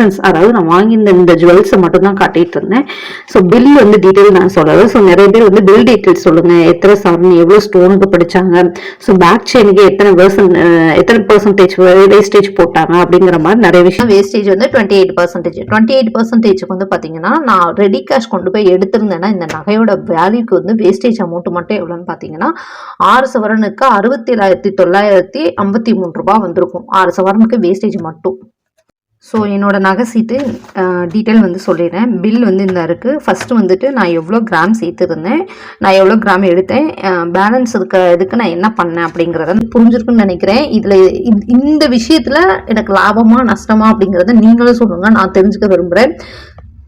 sense, அதாவது நான் வாங்கியிருந்த இந்த ஜுவல்ஸை மட்டும் தான் காட்டிட்டு இருந்தேன். ஸோ பில் வந்து டீட்டெயில் நான் சொல்லலை. ஸோ நிறைய பேர் வந்து பில் டீட்டெயில் சொல்லுங்க. எத்தனை சவரன் எவ்வளோ ஸ்டோனுக்கு படிச்சாங்க? ஸோ பேக் செயினுக்கு எத்தனை பர்சன் எத்தனை பர்சன்டேஜ் வேஸ்டேஜ் போட்டாங்க அப்படிங்கிற மாதிரி நிறைய விஷயம். வேஸ்டேஜ் வந்து twenty eight percentage twenty eight பர்சன்டேஜுக்கு வந்து பார்த்தீங்கன்னா நான் ரெடி கேஷ் கொண்டு போய் எடுத்திருந்தேன்னா இந்த நகையோட வேல்யூக்கு வந்து வேஸ்டேஜ் அமௌண்ட் மட்டும் எவ்வளோன்னு பார்த்தீங்கன்னா ஆறு சவரனுக்கு அறுபத்தி ஏழாயிரத்தி தொள்ளாயிரத்தி ஐம்பத்தி மூணு ரூபா வந்திருக்கும். ஆறு சவரனுக்கு வேஸ்டேஜ் மட்டும். ஸோ என்னோட நகை சீட்டு டீட்டெயில் வந்து சொல்லிடுறேன். பில் வந்து இந்த இருக்குது ஃபஸ்ட்டு வந்துட்டு நான் எவ்வளோ கிராம் சேர்த்துருந்தேன். நான் எவ்வளோ கிராம் எடுத்தேன். பேலன்ஸ் இருக்க இதுக்கு நான் என்ன பண்ணேன் அப்படிங்கிறத வந்து புரிஞ்சிருக்குன்னு நினைக்கிறேன். இதில் இந்த விஷயத்தில் எனக்கு லாபமாக நஷ்டமா அப்படிங்கிறத நீங்களும் சொல்லுங்கள் நான் தெரிஞ்சுக்க விரும்புகிறேன்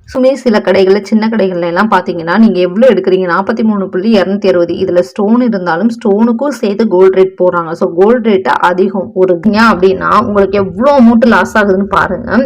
சுமே சில கடைகளில் சின்ன கடைகள்ல எல்லாம் பார்த்தீங்கன்னா நீங்கள் எவ்வளோ எடுக்கிறீங்க? நாற்பத்தி மூணு புள்ளி இரநூத்தி அறுபது. இதில் ஸ்டோன் இருந்தாலும் ஸ்டோனுக்கும் சேர்த்து கோல்ட் ரேட் போடுறாங்க. ஸோ கோல்ட் ரேட்டு அதிகம். ஒரு ஏன் அப்படின்னா உங்களுக்கு எவ்வளோ அமௌண்ட் லாஸ் ஆகுதுன்னு பாருங்கள்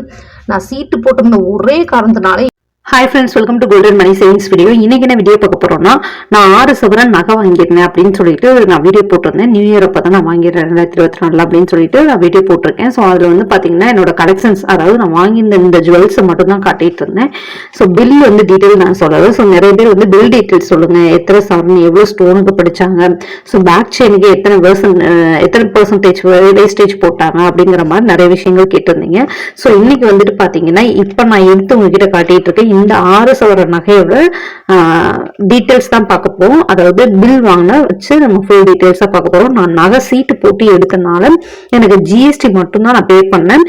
நான் சீட்டு போட்டிருந்த ஒரே காரணத்தினால hi friends welcome to golden money savings video இன்னைக்கு என்ன வீடியோ பார்க்க போறோம்னா நான் ஆறு சவரன் நகை வாங்கியிருந்தேன் அப்படின்னு சொல்லிட்டு நான் வீடியோ போட்டிருந்தேன். நியூ இயர் அப்போ தான் நான் வாங்கிடுறேன் ரெண்டாயிரத்தி இருபத்தி நாலில் அப்படின்னு சொல்லிட்டு நான் வீடியோ போட்டிருக்கேன். ஸோ அதில் வந்து பார்த்தீங்கன்னா என்னோட கலெக்ஷன்ஸ் அதாவது நான் வாங்கியிருந்த இந்த ஜுவல்ஸை மட்டும் தான் காட்டிட்டு இருந்தேன். ஸோ பில் வந்து டீட்டெயில் நான் சொல்லலை. ஸோ நிறைய பேர் வந்து பில் டீட்டெயில் சொல்லுங்க. எத்தனை சவரன் எவ்வளோ ஸ்டோனுக்கு படிச்சாங்க? ஸோ பேக் செயினுக்கு எத்தனை பர்சன் எத்தனை பர்சன்டேஜ் வேஸ்டேஜ் போட்டாங்க அப்படிங்கிற மாதிரி நிறைய விஷயங்கள் கேட்டிருந்தீங்க. ஸோ இன்னைக்கு வந்துட்டு பார்த்தீங்கன்னா இப்போ நான் எடுத்து உங்ககிட்ட காட்டிட்டு இருக்கேன். இந்த ஆறு சவர நகையோட டீட்டெயில்ஸ் தான் பார்க்க போகிறோம் அதாவது பில் வாங்கின வச்சு நம்ம ஃபுல் டீட்டெயில்ஸாக பார்க்க போகிறோம் நான் நகை சீட்டு போட்டு எடுத்தனால எனக்கு ஜிஎஸ்டி மட்டும்தான் நான் பே பண்ணேன்.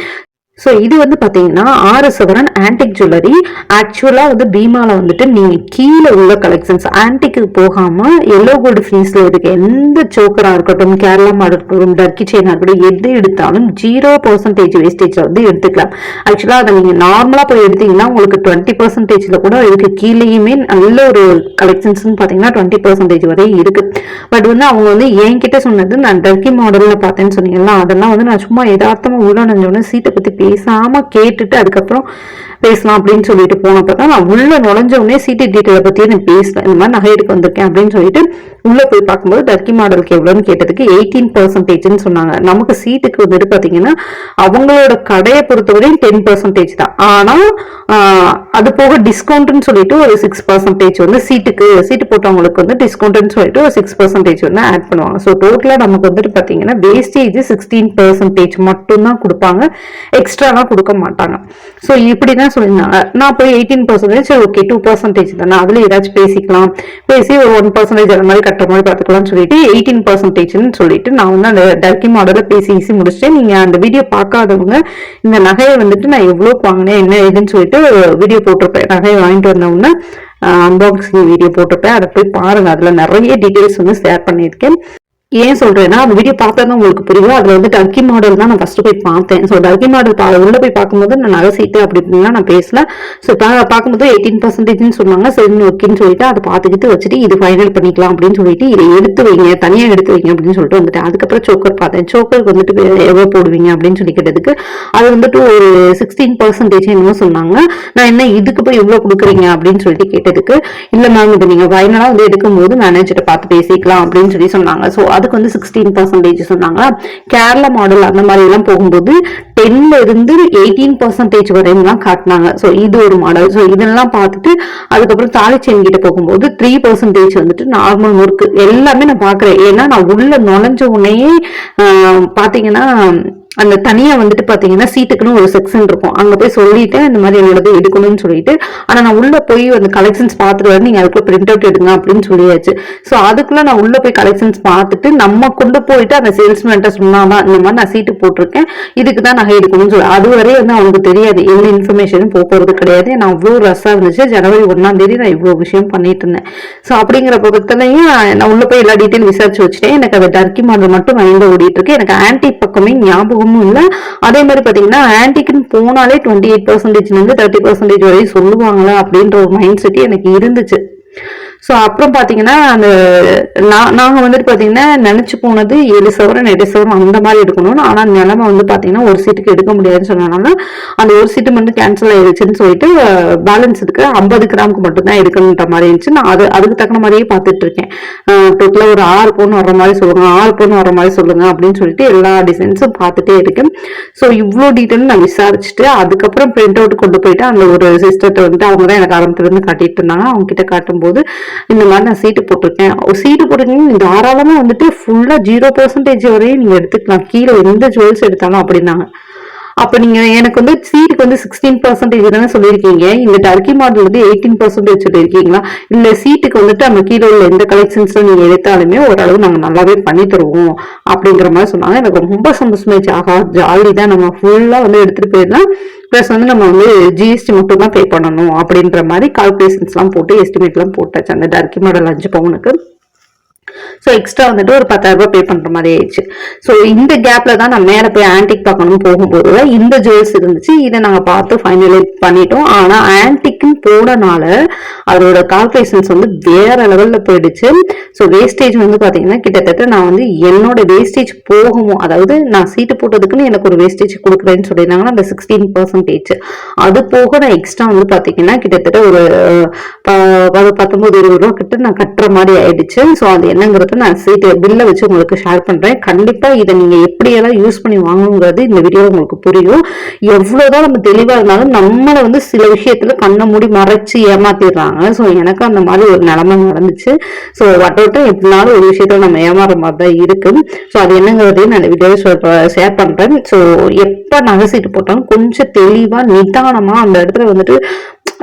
ஸோ இது வந்து பார்த்தீங்கன்னா ஆறு சவரன் ஆன்டிக் ஜுவல்லரி ஆக்சுவலாக வந்து பீமாவில் வந்துட்டு நீங்கள் கீழே உள்ள கலெக்ஷன்ஸ் ஆன்டிக்கு போகாமல் எல்லோ கோல்டு ஃபீஸில் இருக்க எந்த சோக்கராக இருக்கட்டும் கேரளா மாடல் இருக்கட்டும் டர்க்கி செயினாக இருக்கட்டும் எது எடுத்தாலும் ஜீரோ பர்சன்டேஜ் வேஸ்டேஜில் வந்து எடுத்துக்கலாம். ஆக்சுவலாக அதை நீங்கள் நார்மலாக போய் எடுத்தீங்கன்னா உங்களுக்கு டுவெண்ட்டி பர்சன்டேஜில் கூட இதுக்கு கீழேயுமே நல்ல ஒரு கலெக்ஷன்ஸ்னு பார்த்தீங்கன்னா டுவெண்ட்டி பர்சன்டேஜ் வரை இருக்குது பட் வந்து அவங்க வந்து என்கிட்ட சொன்னது நான் டர்க்கி மாடலில் பார்த்தேன்னு சொன்னீங்கன்னா அதெல்லாம் வந்து நான் சும்மா எதார்த்தமாக உள்ள நுழைஞ்சோடனே சீட்டை பற்றி பேசாமல் கேட்டுட்டு அதுக்கப்புறம் பேசலாம் அப்படின்னு சொல்லிட்டு போனப்ப தான் நான் உள்ள நுழைஞ்ச உடனே சீட்டு டீட்டெயிலை பற்றி நான் பேசுறேன் இந்த மாதிரி நகை எடுக்க வந்திருக்கேன் அப்படின்னு சொல்லிட்டு உள்ளே போய் பார்க்கும்போது டர்க்கி மாடலுக்கு எவ்வளோன்னு கேட்டதுக்கு எயிட்டீன் பர்சன்டேஜ்னு சொன்னாங்க. நமக்கு சீட்டுக்கு வந்துட்டு பார்த்தீங்கன்னா அவங்களோட கடையை பொறுத்தவரையும் டென் பர்சன்டேஜ் தான். ஆனால் அது போக டிஸ்கவுண்ட்னு சொல்லிட்டு ஒரு சிக்ஸ் பர்சன்டேஜ் வந்து சீட்டுக்கு சீட்டு போட்டவங்களுக்கு வந்து டிஸ்கவுண்ட்னு சொல்லிட்டு ஒரு சிக்ஸ் பர்சன்டேஜ் வந்து ஆட் பண்ணுவாங்க. ஸோ டோட்டலாக நமக்கு வந்துட்டு பார்த்தீங்கன்னா வேஸ்டேஜ் சிக்ஸ்டீன் பர்சன்டேஜ் மட்டும்தான் கொடுப்பாங்க. எக்ஸ்ட்ராலாம் கொடுக்க மாட்டாங்க. ஸோ இப்படி தான் சொல்லியிருந்தாங்க. நான் போய் eighteen percentage okay two percentage தானே அதில் ஏதாச்சும் பேசிக்கலாம். பேசி ஒரு ஒன் பர்சன்டேஜ் அந்த மாதிரி கட்டுற மாதிரி பார்த்துக்கலாம்னு சொல்லிட்டு எயிட்டீன் பர்சன்டேஜ்னு சொல்லிட்டு நான் வந்து அந்த டர்க்கி மாடலில் பேசி ஈஸி முடிச்சிட்டேன். நீங்கள் அந்த வீடியோ பார்க்காதவங்க இந்த நகையை வந்துட்டு நான் எவ்வளோக்கு வாங்கினேன் என்ன ஏதுன்னு சொல்லிட்டு வீடியோ போட்டிருப்பேன். நகையை வாங்கிட்டு வந்தவொன்னே அன்பாக்சிங் வீடியோ போட்டிருப்பேன். அதை போய் பாருங்க. அதில் நிறைய டீட்டெயில்ஸ் வந்து ஷேர் பண்ணியிருக்கேன். ஏன் சொல்றேன்னா அந்த வீடியோ பார்த்தா தான் உங்களுக்கு புரியும். அதுல வந்து டர்க்கி மாடல் தான் நான் ஃபர்ஸ்ட் போய் பார்த்தேன். ஸோ டர்க்கி மாடல் பா உள்ள போய் பார்க்கும்போது நான் நகை சீட்டு நான் பேசல. ஸோ பார்க்கும்போது எயிட்டீன் பர்சன்டேஜ்னு சொன்னாங்க. சரி ஓகேன்னு சொல்லிட்டு அதை பார்த்துக்கிட்டு வச்சுட்டு இது ஃபைனல் பண்ணிக்கலாம் அப்படின்னு சொல்லிட்டு இதை எடுத்து வைங்க தனியாக எடுத்து வைங்க அப்படின்னு சொல்லிட்டு வந்துட்டேன். அதுக்கப்புறம் சோக்கர் பார்த்தேன். சோக்கருக்கு வந்துட்டு எவ்வளோ போடுவீங்க அப்படின்னு சொல்லி கேட்டதுக்கு அது வந்துட்டு ஒரு சிக்ஸ்டீன் பர்சன்டேஜ் என்னமோ சொன்னாங்க. நான் என்ன இதுக்கு போய் எவ்வளோ கொடுக்குறீங்க அப்படின்னு சொல்லிட்டு கேட்டதுக்கு இல்லை மேம் இது நீங்கள் ஃபைனலாக வந்து எடுக்கும்போது மேனேஜரை பார்த்து பேசிக்கலாம் அப்படின்னு சொல்லி சொன்னாங்க. ஸோ அதுக்கு வந்து சிக்ஸ்டீன் பர்சன்டேஜ் சொன்னாங்க கேரளா மாடல் அந்த மாதிரி எல்லாம் போகும்போது டென்ல இருந்து எயிட்டீன் பர்சன்டேஜ் வரையும் தான் காட்டினாங்க. ஸோ இது ஒரு மாடல் ஸோ இதெல்லாம் பார்த்துட்டு அதுக்கப்புறம் தாலிச்சேன் கிட்ட போகும்போது த்ரீ பர்சன்டேஜ் வந்துட்டு நார்மல் ஒர்க் எல்லாமே நான் பார்க்குறேன். ஏன்னா நான் உள்ள நுழைஞ்ச உடனே பார்த்தீங்கன்னா அந்த தனியா வந்துட்டு பாத்தீங்கன்னா சீட்டுக்குன்னு ஒரு செக்ஷன் இருக்கும். அங்க போய் சொல்லிட்டு இந்த மாதிரி என்னோடது எடுக்கணும்னு சொல்லிட்டு ஆனா நான் உள்ள போய் அந்த கலெக்ஷன்ஸ் பார்த்துட்டு வந்து நீங்க அதுக்குள்ள பிரிண்ட் அவுட் எடுங்க அப்படின்னு சொல்லியாச்சு. ஸோ அதுக்குள்ள நான் உள்ள போய் கலெக்ஷன்ஸ் பார்த்துட்டு நம்ம கொண்டு போயிட்டு அந்த சேல்ஸ்மேன்ட்ட சொன்னாதான் இந்த மாதிரி நான் சீட்டு போட்டிருக்கேன் இதுக்கு தான் நகை எடுக்கணும்னு சொல்லி. அது வரை வந்து அவனுக்கு தெரியாது. எந்த இன்ஃபர்மேஷனும் போக போறது கிடையாது. நான் அவ்வளோ ரஸ்ஸா இருந்துச்சு. ஜனவரி ஒன்னாம் தேதி நான் இவ்வளவு விஷயம் பண்ணிட்டு இருந்தேன். ஸோ அப்படிங்கிற பக்கத்துலயும் நான் உள்ள போய் எல்லா டீட்டெயில் விசாரிச்சு வச்சுட்டேன். எனக்கு அந்த டர்க்கி மாடல் மட்டும் மைண்ட்ல ஓடிட்டு இருக்கு. எனக்கு ஆன்டி பக்கமே ஞாபகம் ஞாபகமும் இல்லை. அதே மாதிரி பார்த்தீங்கன்னா ஆன்டிக்குன்னு போனாலே டுவெண்ட்டி எயிட் பர்சன்டேஜ்லேருந்து தேர்ட்டி பர்சன்டேஜ் வரையும் சொல்லுவாங்களா அப்படின்ற ஒரு மைண்ட் செட் எனக்கு இருந்துச்சு. ஸோ அப்புறம் பார்த்தீங்கன்னா அந்த நான் நாங்கள் வந்துட்டு பார்த்தீங்கன்னா நினச்சி போனது ஏழு சவரம் எட்டு சவரம் அந்த மாதிரி எடுக்கணும்னு ஆனால் நிலமை வந்து பார்த்தீங்கன்னா ஒரு சீட்டுக்கு எடுக்க முடியாதுன்னு சொன்னனால அந்த ஒரு சீட்டு மட்டும் கேன்சல் ஆயிடுச்சுன்னு சொல்லிட்டு பேலன்ஸ் இருக்கு ஐம்பது கிராமுக்கு மட்டும் தான் எடுக்கணுன்ற மாதிரி இருந்துச்சு. நான் அது அதுக்கு தகுந்த மாதிரியே பார்த்துட்டு இருக்கேன் டோட்டலாக ஒரு ஆறு பொண்ணு வர மாதிரி சொல்லுங்க ஆறு பொண்ணு வர மாதிரி சொல்லுங்க அப்படின்னு சொல்லிட்டு எல்லா டிசைன்ஸும் பார்த்துட்டே இருக்கேன். ஸோ இவ்வளோ டீட்டெயில் நான் விசாரிச்சுட்டு அதுக்கப்புறம் பிரிண்ட் அவுட் கொண்டு போயிட்டு அந்த ஒரு சிஸ்டத்தை வந்துட்டு அவங்க தான் எனக்கு ஆரம்பத்துலேருந்து காட்டிட்டு இருந்தாங்க. அவங்க கிட்ட காட்டும்போது இந்த மாதிரி நான் சீட்டு போட்டிருக்கேன். சீட்டு போட்டிருக்கீங்க தாராளமாக வந்துட்டு ஃபுல்லாக ஜீரோ பர்சன்டேஜ் வரையும் நீங்கள் எடுத்துக்கலாம். கீழே எந்த ஜுவல்ஸ் எடுத்தாலும் அப்படின்னாங்க. அப்போ நீங்கள் எனக்கு வந்து சீட்டுக்கு வந்து சிக்ஸ்டீன் பர்சன்டேஜ் தானே சொல்லியிருக்கீங்க. இந்த டர்க்கி மாடல் வந்து எயிட்டீன் பர்சன்டேஜ் சொல்லியிருக்கீங்களா? இல்லை சீட்டுக்கு வந்துட்டு நம்ம கீழே உள்ள எந்த கலெக்ஷன்ஸ் நீங்கள் எடுத்தாலுமே ஓரளவு நாங்கள் நல்லாவே பண்ணி தருவோம் அப்படிங்கிற மாதிரி சொன்னாங்க. எனக்கு ரொம்ப சந்தோஷமாச்சு ஆகா ஜாலி தான். நம்ம ஃபுல்லாக வந்து எடுத்துகிட்டு போயிடலாம். ப்ளஸ் வந்து நம்ம வந்து ஜிஎஸ்டி மட்டும் தான் பே பண்ணணும் அப்படின்ற மாதிரி கால்குலேஷன்ஸ்லாம் போட்டு எஸ்டிமேட்லாம் போட்டாச்சு. அந்த டர்க்கி மாடல் அஞ்சு பவுனுக்கு. ஸோ எக்ஸ்ட்ரா வந்துட்டு ஒரு பத்தாயிரம் ரூபாய் பே பண்ற மாதிரி ஆயிடுச்சு. ஸோ இந்த கேப்ல தான் நான் மேலே போய் ஆன்டிக் பார்க்கணும் போகும்போது இந்த ஜுவல்ஸ் இருந்துச்சு. இதை நாங்கள் பார்த்து ஃபைனலைட் பண்ணிட்டோம். ஆனால் ஆன்டிக்னு போனனால அதோட கால்குலேஷன்ஸ் வந்து வேற லெவலில் போயிடுச்சு. ஸோ வேஸ்டேஜ் வந்து பார்த்தீங்கன்னா கிட்டத்தட்ட நான் வந்து என்னோட வேஸ்டேஜ் போகும் அதாவது நான் சீட்டு போட்டதுக்குன்னு எனக்கு ஒரு வேஸ்டேஜ் கொடுக்குறேன்னு சொல்லியிருந்தாங்கன்னா அந்த சிக்ஸ்டீன் பர்சன்டேஜ் அது போக நான் எக்ஸ்ட்ரா வந்து பார்த்தீங்கன்னா கிட்டத்தட்ட ஒரு ப- பத்தொன்பது இருபது ரூபா கிட்ட நான் கட்டுற மாதிரி ஆயிடுச்சு. ஸோ அது என்னங்கிறது நான் சீட்டு பில்லை வச்சு உங்களுக்கு ஷேர் பண்ணுறேன் கண்டிப்பாக இதை நீங்கள் எப்படியெல்லாம் யூஸ் பண்ணி வாங்கணுங்கிறது இந்த வீடியோ உங்களுக்கு புரியும். எவ்வளோதான் நம்ம தெளிவாக இருந்தாலும் நம்மளை வந்து சில விஷயத்துல கண்ணை மூடி மறைச்சு ஏமாத்திடுறாங்க. ஸோ எனக்கு அந்த மாதிரி ஒரு நிலமை நடந்துச்சு. ஸோ வட்டோட்டம் எப்படினாலும் ஒரு விஷயத்தில் நம்ம ஏமாற மாதிரி தான் இருக்குது ஸோ அது என்னங்கிறதையும் நான் வீடியோ ஷேர் பண்ணுறேன் ஸோ எப்போ நகை சீட்டு போட்டாலும் கொஞ்சம் தெளிவாக நிதானமாக அந்த இடத்துல வந்துட்டு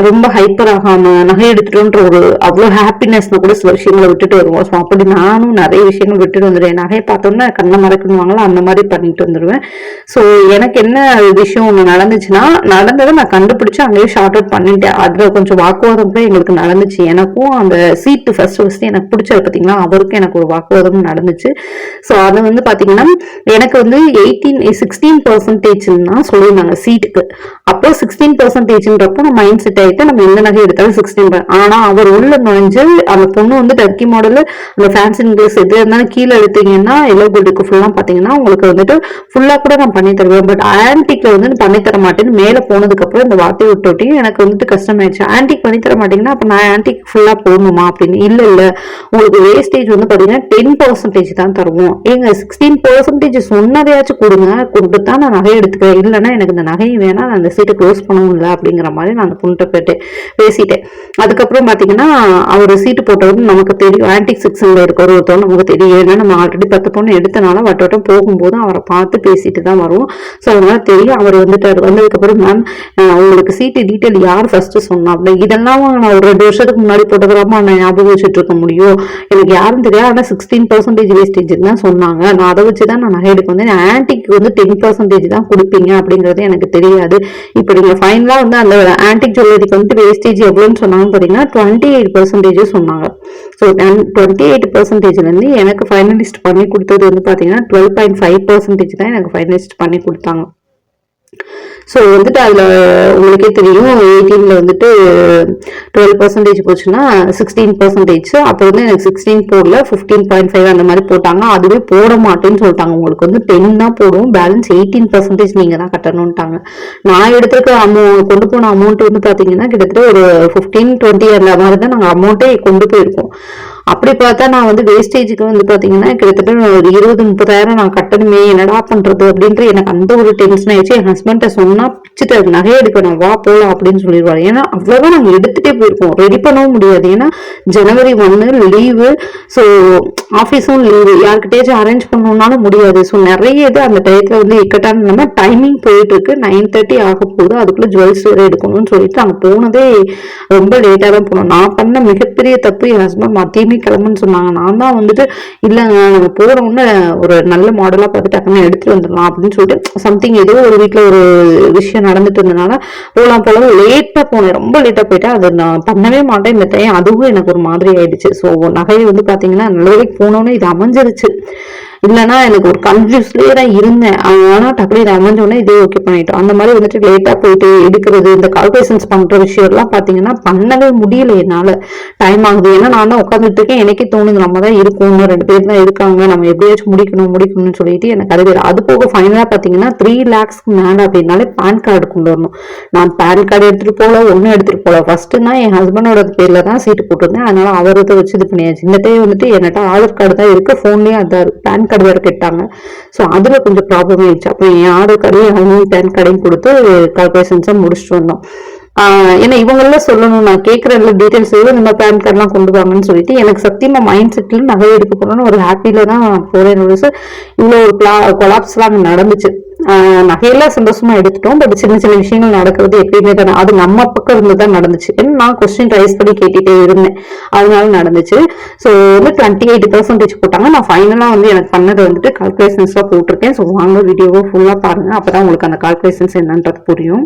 ரொம்ப ஹைப்பர் ஆகாம நகை எடுத்துட்டோன்ற ஒரு அவ்வளோ ஹாப்பினஸ்ல கூட சில விஷயங்களை விட்டுட்டு வருவோம். ஸோ அப்படி நானும் நிறைய விஷயங்கள் விட்டுட்டு வந்துடுவேன். நகையை பார்த்தோம்னா கண்ணை மறக்கணுவாங்களோ? அந்த மாதிரி பண்ணிட்டு வந்துடுவேன். ஸோ எனக்கு என்ன விஷயம் ஒன்று நடந்துச்சுன்னா நடந்ததை நான் கண்டுபிடிச்சு அங்கேயே ஷார்ட் அவுட் பண்ணிட்டேன். அதில் கொஞ்சம் வாக்குவாதம் கூட எங்களுக்கு நடந்துச்சு. எனக்கும் அந்த சீட்டு ஃபர்ஸ்ட் ஃபர்ஸ்ட் எனக்கு பிடிச்சது பார்த்தீங்கன்னா அவருக்கும் எனக்கு ஒரு வாக்குவாதம் நடந்துச்சு. ஸோ அதை வந்து பார்த்தீங்கன்னா எனக்கு வந்து எயிட்டீன் சிக்ஸ்டீன் பர்சன்டேஜ் தான் சொல்லியிருந்தாங்க சீட்டுக்கு அப்போ சிக்ஸ்டீன் பர்சன்டேஜ்ன்றப்போ நான் மைண்ட் செட் ஆயிட்டு நம்ம எந்த நகை எடுத்தாலும் சிக்ஸ்டீன் ஆனா அவர் உள்ள நுழைஞ்சு அந்த பொண்ணு வந்து டர்க்கி மாடல் அந்த ஃபேன்சி ட்ரெஸ் எது இருந்தாலும் கீழே எடுத்தீங்கன்னா எல்லோ கோல்டுக்கு ஃபுல்லா பாத்தீங்கன்னா உங்களுக்கு வந்துட்டு ஃபுல்லா கூட நான் பண்ணி தருவேன். பட் ஆன்டிக்ல வந்து நான் பண்ணி தர மாட்டேன்னு மேல போனதுக்கு அப்புறம் இந்த வார்த்தை விட்டு எனக்கு வந்துட்டு கஷ்டமாயிடுச்சு. ஆன்டிக் பண்ணி தர மாட்டீங்கன்னா அப்ப நான் ஆன்டிக் ஃபுல்லா போடணுமா அப்படின்னு? இல்ல இல்ல. உங்களுக்கு வேஸ்டேஜ் வந்து பாத்தீங்கன்னா டென் பர்சன்டேஜ் தான் தருவோம். ஏங்க சிக்ஸ்டீன் பர்சன்டேஜ் சொன்னதையாச்சும் கொடுங்க. கொடுத்து தான் நான் நகை எடுத்துக்கிறேன். இல்லைன்னா எனக்கு இந்த நகையும் வேணாம். நான் அந்த சீட்டை க்ளோஸ் பண்ணவும் இல்லை அப்படிங்கிற மாதிரி நான் அந்த பொண்ணு போயிட்டு பேசிட்டேன். அதுக்கப்புறம் பார்த்தீங்கன்னா அவர் சீட்டு போட்டவரும் நமக்கு தெரியும் ஆன்டிக் செக்ஷனில் இருக்கிற ஒருத்தவங்க நமக்கு தெரியும். ஏன்னா நம்ம ஆல்ரெடி பத்து பொண்ணு எடுத்தனால வட்டோட்டம் போகும்போது அவரை பார்த்து பேசிட்டு தான் வருவோம். ஸோ அதனால தெரியும் அவர் வந்துட்டார். வந்ததுக்கப்புறம் மேம் உங்களுக்கு சீட்டு டீட்டெயில் யார் ஃபர்ஸ்ட்டு சொன்னா அப்படி இதெல்லாம் நான் ஒரு ரெண்டு வருஷத்துக்கு முன்னாடி போட்டோகிராமா நான் ஞாபகம் வச்சுட்டு இருக்க முடியும்? எனக்கு யாரும் தெரியாது. ஆனால் சிக்ஸ்டீன் பர்சன்டேஜ் வேஸ்டேஜ் தான் சொன்னாங்க. நான் அதை வச்சு தான் நான் நகை எடுக்க வந்தேன். ஆன்டிக் வந்து டென் பர்சன்டேஜ் தான் கொடுப்பீங்க அப்படிங்கிறது எனக்கு தெரியாது. இப்போ நீங்கள் ஃபைனலாக வந்து அந்த ஆன்டிக் இதுக்கு வந்து வேஸ்டேஜ் எவ்வளோன்னு சொன்னாங்க பார்த்தீங்கன்னா டுவெண்ட்டி எயிட் பர்சன்டேஜ் சொன்னாங்க ஸோ டுவெண்ட்டி எயிட் பர்சன்டேஜ்லேருந்து எனக்கு ஃபைனலிஸ்ட் பண்ணி கொடுத்தது வந்து பார்த்தீங்கன்னா டுவெல் பாயிண்ட் ஃபைவ் பர்சன்டேஜ் தான் எனக்கு ஃபைனலிஸ்ட் பண்ணி கொடுத்தாங்க. ஸோ வந்துட்டு அதில் உங்களுக்கே தெரியும். எயிட்டீனில் வந்துட்டு டுவெல் பர்சன்டேஜ் போச்சுன்னா சிக்ஸ்டீன் பர்சன்டேஜ் அப்போ வந்து எனக்கு சிக்ஸ்டீன் போடல ஃபிஃப்டீன் பாயிண்ட் ஃபைவ் அந்த மாதிரி போட்டாங்க. அதுவே போட மாட்டேன்னு சொல்லிட்டாங்க. உங்களுக்கு வந்து டென் தான் போடும். பேலன்ஸ் எயிட்டீன் பர்சன்டேஜ் நீங்கள் தான் கட்டணும்ட்டாங்க. நான் எடுத்துருக்க அமௌ கொண்டு போன அமௌண்ட் வந்து பார்த்தீங்கன்னா கிட்டத்தட்ட ஒரு ஃபிஃப்டீன் டுவெண்ட்டி அந்த மாதிரி தான் நாங்கள் அமௌண்ட்டே கொண்டு போயிருக்கோம். அப்படி பார்த்தா நான் வந்து வேஸ்டேஜுக்கு வந்து பார்த்தீங்கன்னா கிட்டத்தட்ட ஒரு இருபது முப்பதாயிரம் நான் கட்டணுமே என்னடா பண்ணுறது அப்படின்ற எனக்கு அந்த ஒரு டென்ஷன் ஆயிடுச்சு. என் ஹஸ்பண்ட்டை சொன்னால் பிடிச்சிட்டு நகை எடுக்கணும் வா போகலாம் அப்படின்னு சொல்லிடுவாரு. ஏன்னா அவ்வளோவா நாங்கள் எடுத்துகிட்டே போயிருக்கோம் ரெடி பண்ணவும் முடியாது. ஏன்னா ஜனவரி ஒன்று லீவு ஸோ ஆஃபீஸும் லீவு யார்கிட்டயாச்சும் அரேஞ்ச் பண்ணணும்னாலும் முடியாது. ஸோ நிறைய இது அந்த டயத்தில் வந்து இக்கட்டான நம்ம டைமிங் போயிட்டு இருக்கு நைன் தேர்ட்டி ஆக போகுது. அதுக்குள்ளே ஜுவல்ஸ் வேறு எடுக்கணும்னு சொல்லிட்டு அங்கே போனதே ரொம்ப லேட்டாக தான் போனோம். நான் பண்ண மிகப்பெரிய தப்பு என் ஹஸ்பண்ட் மத்தியமே கிளம்புன்னு சொன்னாங்க. நான் தான் வந்துட்டு இல்லைங்க நாங்கள் போகிறோன்னு ஒரு நல்ல மாடலாக பார்த்து டக்குன்னு எடுத்துட்டு வந்துடலாம் அப்படின்னு சொல்லிட்டு சம்திங் ஏதோ ஒரு வீட்டில் ஒரு விஷயம் நடந்துட்டு இருந்தனால போகலாம் போகலாம் லேட்டாக போனேன். ரொம்ப லேட்டாக போயிட்டா அதை நான் பண்ணவே மாட்டேன் இந்த டைம் அதுவும் எனக்கு ஒரு மாதிரி ஆயிடுச்சு. ஸோ நகையை வந்து பார்த்தீங்கன்னா நல்ல வரைக்கும் போனோன்னே இது அமைஞ்சிருச்சு. இல்லைன்னா எனக்கு ஒரு கன்ஃபியூஸ்லேயே தான் இருந்தேன். ஆனால் டக்குனு இது அமைஞ்சோடனே இதே ஓகே பண்ணிட்டோம். அந்த மாதிரி வந்துட்டு லேட்டாக போயிட்டு எடுக்கிறது இந்த கால்குலேஷன்ஸ் பண்ணுற விஷயம்லாம் பார்த்தீங்கன்னா பண்ணவே முடியல என்னால். டைம் ஆகுது. ஏன்னா நான் தான் உட்காந்துட்டு இருக்கேன். எனக்கே தோணுது நம்ம தான் இருக்கோம். ரெண்டு பேர் தான் இருக்காங்க. நம்ம எப்படியாச்சும் முடிக்கணும் முடிக்கணும்னு சொல்லிட்டு எனக்கு அது வேறு. அது போக ஃபைனலாக பார்த்தீங்கன்னா த்ரீ லேக்ஸ்க்கு மேலே அப்படின்னாலே பேன் கார்டு கொண்டு வரணும். நான் பேன் கார்டு எடுத்துகிட்டு போகல ஒன்றும் எடுத்துகிட்டு போகல ஃபஸ்ட்டு நான் என் ஹஸ்பண்டோட பேரில் தான் சீட்டு போட்டிருந்தேன். அதனால அவரத்தை வச்சு இது பண்ணியாச்சு. இந்த டைம் வந்துட்டு என்னட்ட ஆதார் கார்டு தான் இருக்கு. ஃபோன்லேயே அதான் பேன் கடையை வேறு கேட்டாங்க ஸோ அதில் கொஞ்சம் ப்ராப்ளம் ஆயிடுச்சு. அப்போ என் ஆதார் கடையும் அவங்க பேன் கார்டையும் கொடுத்து கால்குலேஷன்ஸை முடிச்சுட்டு வந்தோம். ஏன்னா இவங்களெல்லாம் சொல்லணும். நான் கேட்குற எல்லா டீட்டெயில்ஸ் எதுவும் நம்ம பேன் கார்டெலாம் கொண்டு வாங்கன்னு சொல்லிட்டு எனக்கு சத்தியமாக மைண்ட் செட்டில் நகை எடுக்க போறோம்னு ஒரு ஹாப்பியில தான் போறேன். இவ்வளோ ஒரு கொலாப்ஸ்லாம் அங்கே நடந்துச்சு. நகையெல்லாம் சந்தோஷமா எடுத்துட்டோம். பட் சின்ன சின்ன விஷயங்கள் நடக்கிறது எப்பயுமே தானே. அது நம்ம பக்கம் இருந்து தான் நடந்துச்சு. ஏன்னா நான் கொஸ்டின் ரைஸ் பண்ணி கேட்டுட்டே இருந்தேன். அதனால நடந்துச்சு. ஸோ வந்து டுவெண்ட்டி எயிட் பர்சன்டேஜ் போட்டாங்க. நான் ஃபைனலாக வந்து எனக்கு பண்ணது வந்துட்டு கால்குலேஷன்ஸ்லாம் போட்டிருக்கேன். ஸோ வாங்க வீடியோவை ஃபுல்லாக பாருங்க. அப்பதான் உங்களுக்கு அந்த கால்குலேஷன்ஸ் என்னன்றது புரியும்.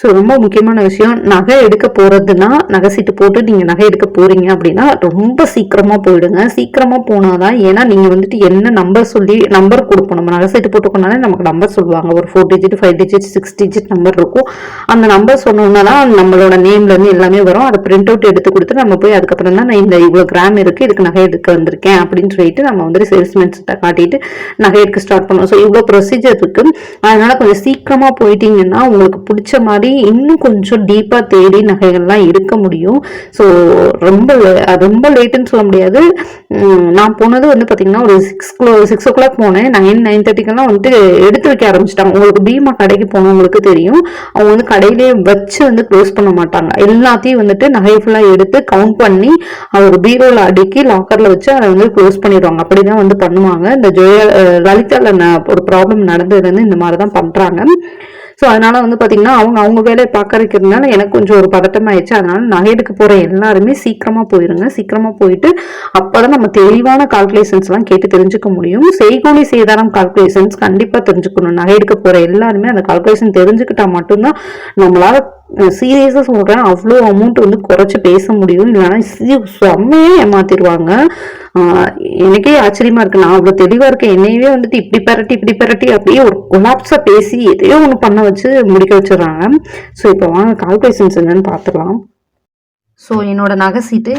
ஸோ ரொம்ப முக்கியமான விஷயம் நகை எடுக்க போகிறதுனா நகை சீட்டு போட்டு நீங்கள் நகை எடுக்க போகிறீங்க அப்படின்னா ரொம்ப சீக்கிரமாக போயிடுங்க. சீக்கிரமாக போனால் தான் ஏன்னா நீங்கள் வந்துட்டு என்ன நம்பர் சொல்லி நம்பர் கொடுப்போம். நம்ம நகை சீட்டு போட்டுக்கோனாலே நமக்கு நம்பர் சொல்லுவாங்க. ஒரு four digit five digit six digit number இருக்கும். அந்த நம்பர் சொன்னோன்னா தான் நம்மளோட நேம்லேருந்து எல்லாமே வரும். அதை பிரிண்ட் அவுட் எடுத்து கொடுத்து நம்ம போய் அதுக்கப்புறம் தான் நான் இந்த இவ்வளோ கிராம் இருக்குது இதுக்கு நகை எடுக்க வந்திருக்கேன் அப்படின்னு சொல்லிட்டு நம்ம வந்துட்டு சேல்ஸ்மேன்ஸ்கிட்ட காட்டிட்டு நகை எடுக்க ஸ்டார்ட் பண்ணுவோம் ஸோ இவ்வளோ ப்ரொசீஜர் இருக்குது அதனால் கொஞ்சம் சீக்கிரமாக போயிட்டீங்கன்னா உங்களுக்கு பிடிச்ச மாதிரி இன்னும் கொஞ்சம் டீப்பா தேடி நகைகள்லாம் இருக்க முடியும். ஸோ ரொம்ப ரொம்ப லேட்டுன்னு சொல்ல முடியாது. நான் போனது வந்து பாத்தீங்கன்னா ஒரு சிக்ஸ் க்ளோ சிக்ஸ் ஓ கிளாக் போனேன். நைன் நைன் தேர்ட்டிக்கெல்லாம் வந்துட்டு எடுத்து வைக்க ஆரம்பிச்சிட்டாங்க. உங்களுக்கு பீமா கடைக்கு போனவங்களுக்கு தெரியும். அவங்க வந்து கடையிலேயே வச்சு வந்து க்ளோஸ் பண்ண மாட்டாங்க. எல்லாத்தையும் வந்துட்டு நகை ஃபுல்லாக எடுத்து கவுண்ட் பண்ணி அவர் பீரோல அடுக்கி லாக்கர்ல வச்சு அதை வந்து க்ளோஸ் பண்ணிடுவாங்க. அப்படிதான் வந்து பண்ணுவாங்க. இந்த ஜெய லலிதாவில் லலிதால ந- ஒரு ப்ராப்ளம் நடந்தது வந்து இந்த மாதிரி தான் பண்றாங்க. ஸோ அதனால வந்து பார்த்தீங்கன்னா அவங்க அவங்க வேலையை பார்க்க இருக்கிறதுனால எனக்கு கொஞ்சம் ஒரு பதட்டமாயிடுச்சு. அதனால நகை எடுக்க போகிற எல்லாருமே சீக்கிரமாக போயிருங்க. சீக்கிரமாக போயிட்டு அப்போ தான் நம்ம தெளிவான கால்குலேஷன்ஸ்லாம் கேட்டு தெரிஞ்சுக்க முடியும். செய்கூலி சேதாரம் கால்குலேஷன்ஸ் கண்டிப்பாக தெரிஞ்சுக்கணும். நகை எடுக்க போகிற எல்லாருமே அந்த கால்குலேஷன் தெரிஞ்சுக்கிட்டா மட்டும்தான் நம்மளால சீரியஸாக சொல்கிறேன் அவ்வளோ அமௌண்ட் வந்து குறைச்சி பேச முடியும் இல்லைன்னா செம்மையே ஏமாத்திடுவாங்க. எனக்கே ஆச்சரியமா இருக்கு. நான் அவ்வளோ தெளிவாக இருக்கேன். என்னையவே வந்துட்டு இப்படி பரட்டி இப்படி பரட்டி அப்படியே ஒரு கொலாப்ஸாக பேசி எதையோ ஒன்று பண்ண வச்சு முடிக்க வச்சிடுறாங்க. ஸோ இப்போ வாங்க கால்குலேஷன்ஸ் என்னன்னு பார்த்துக்கலாம் ஸோ என்னோட நகை சீட்டு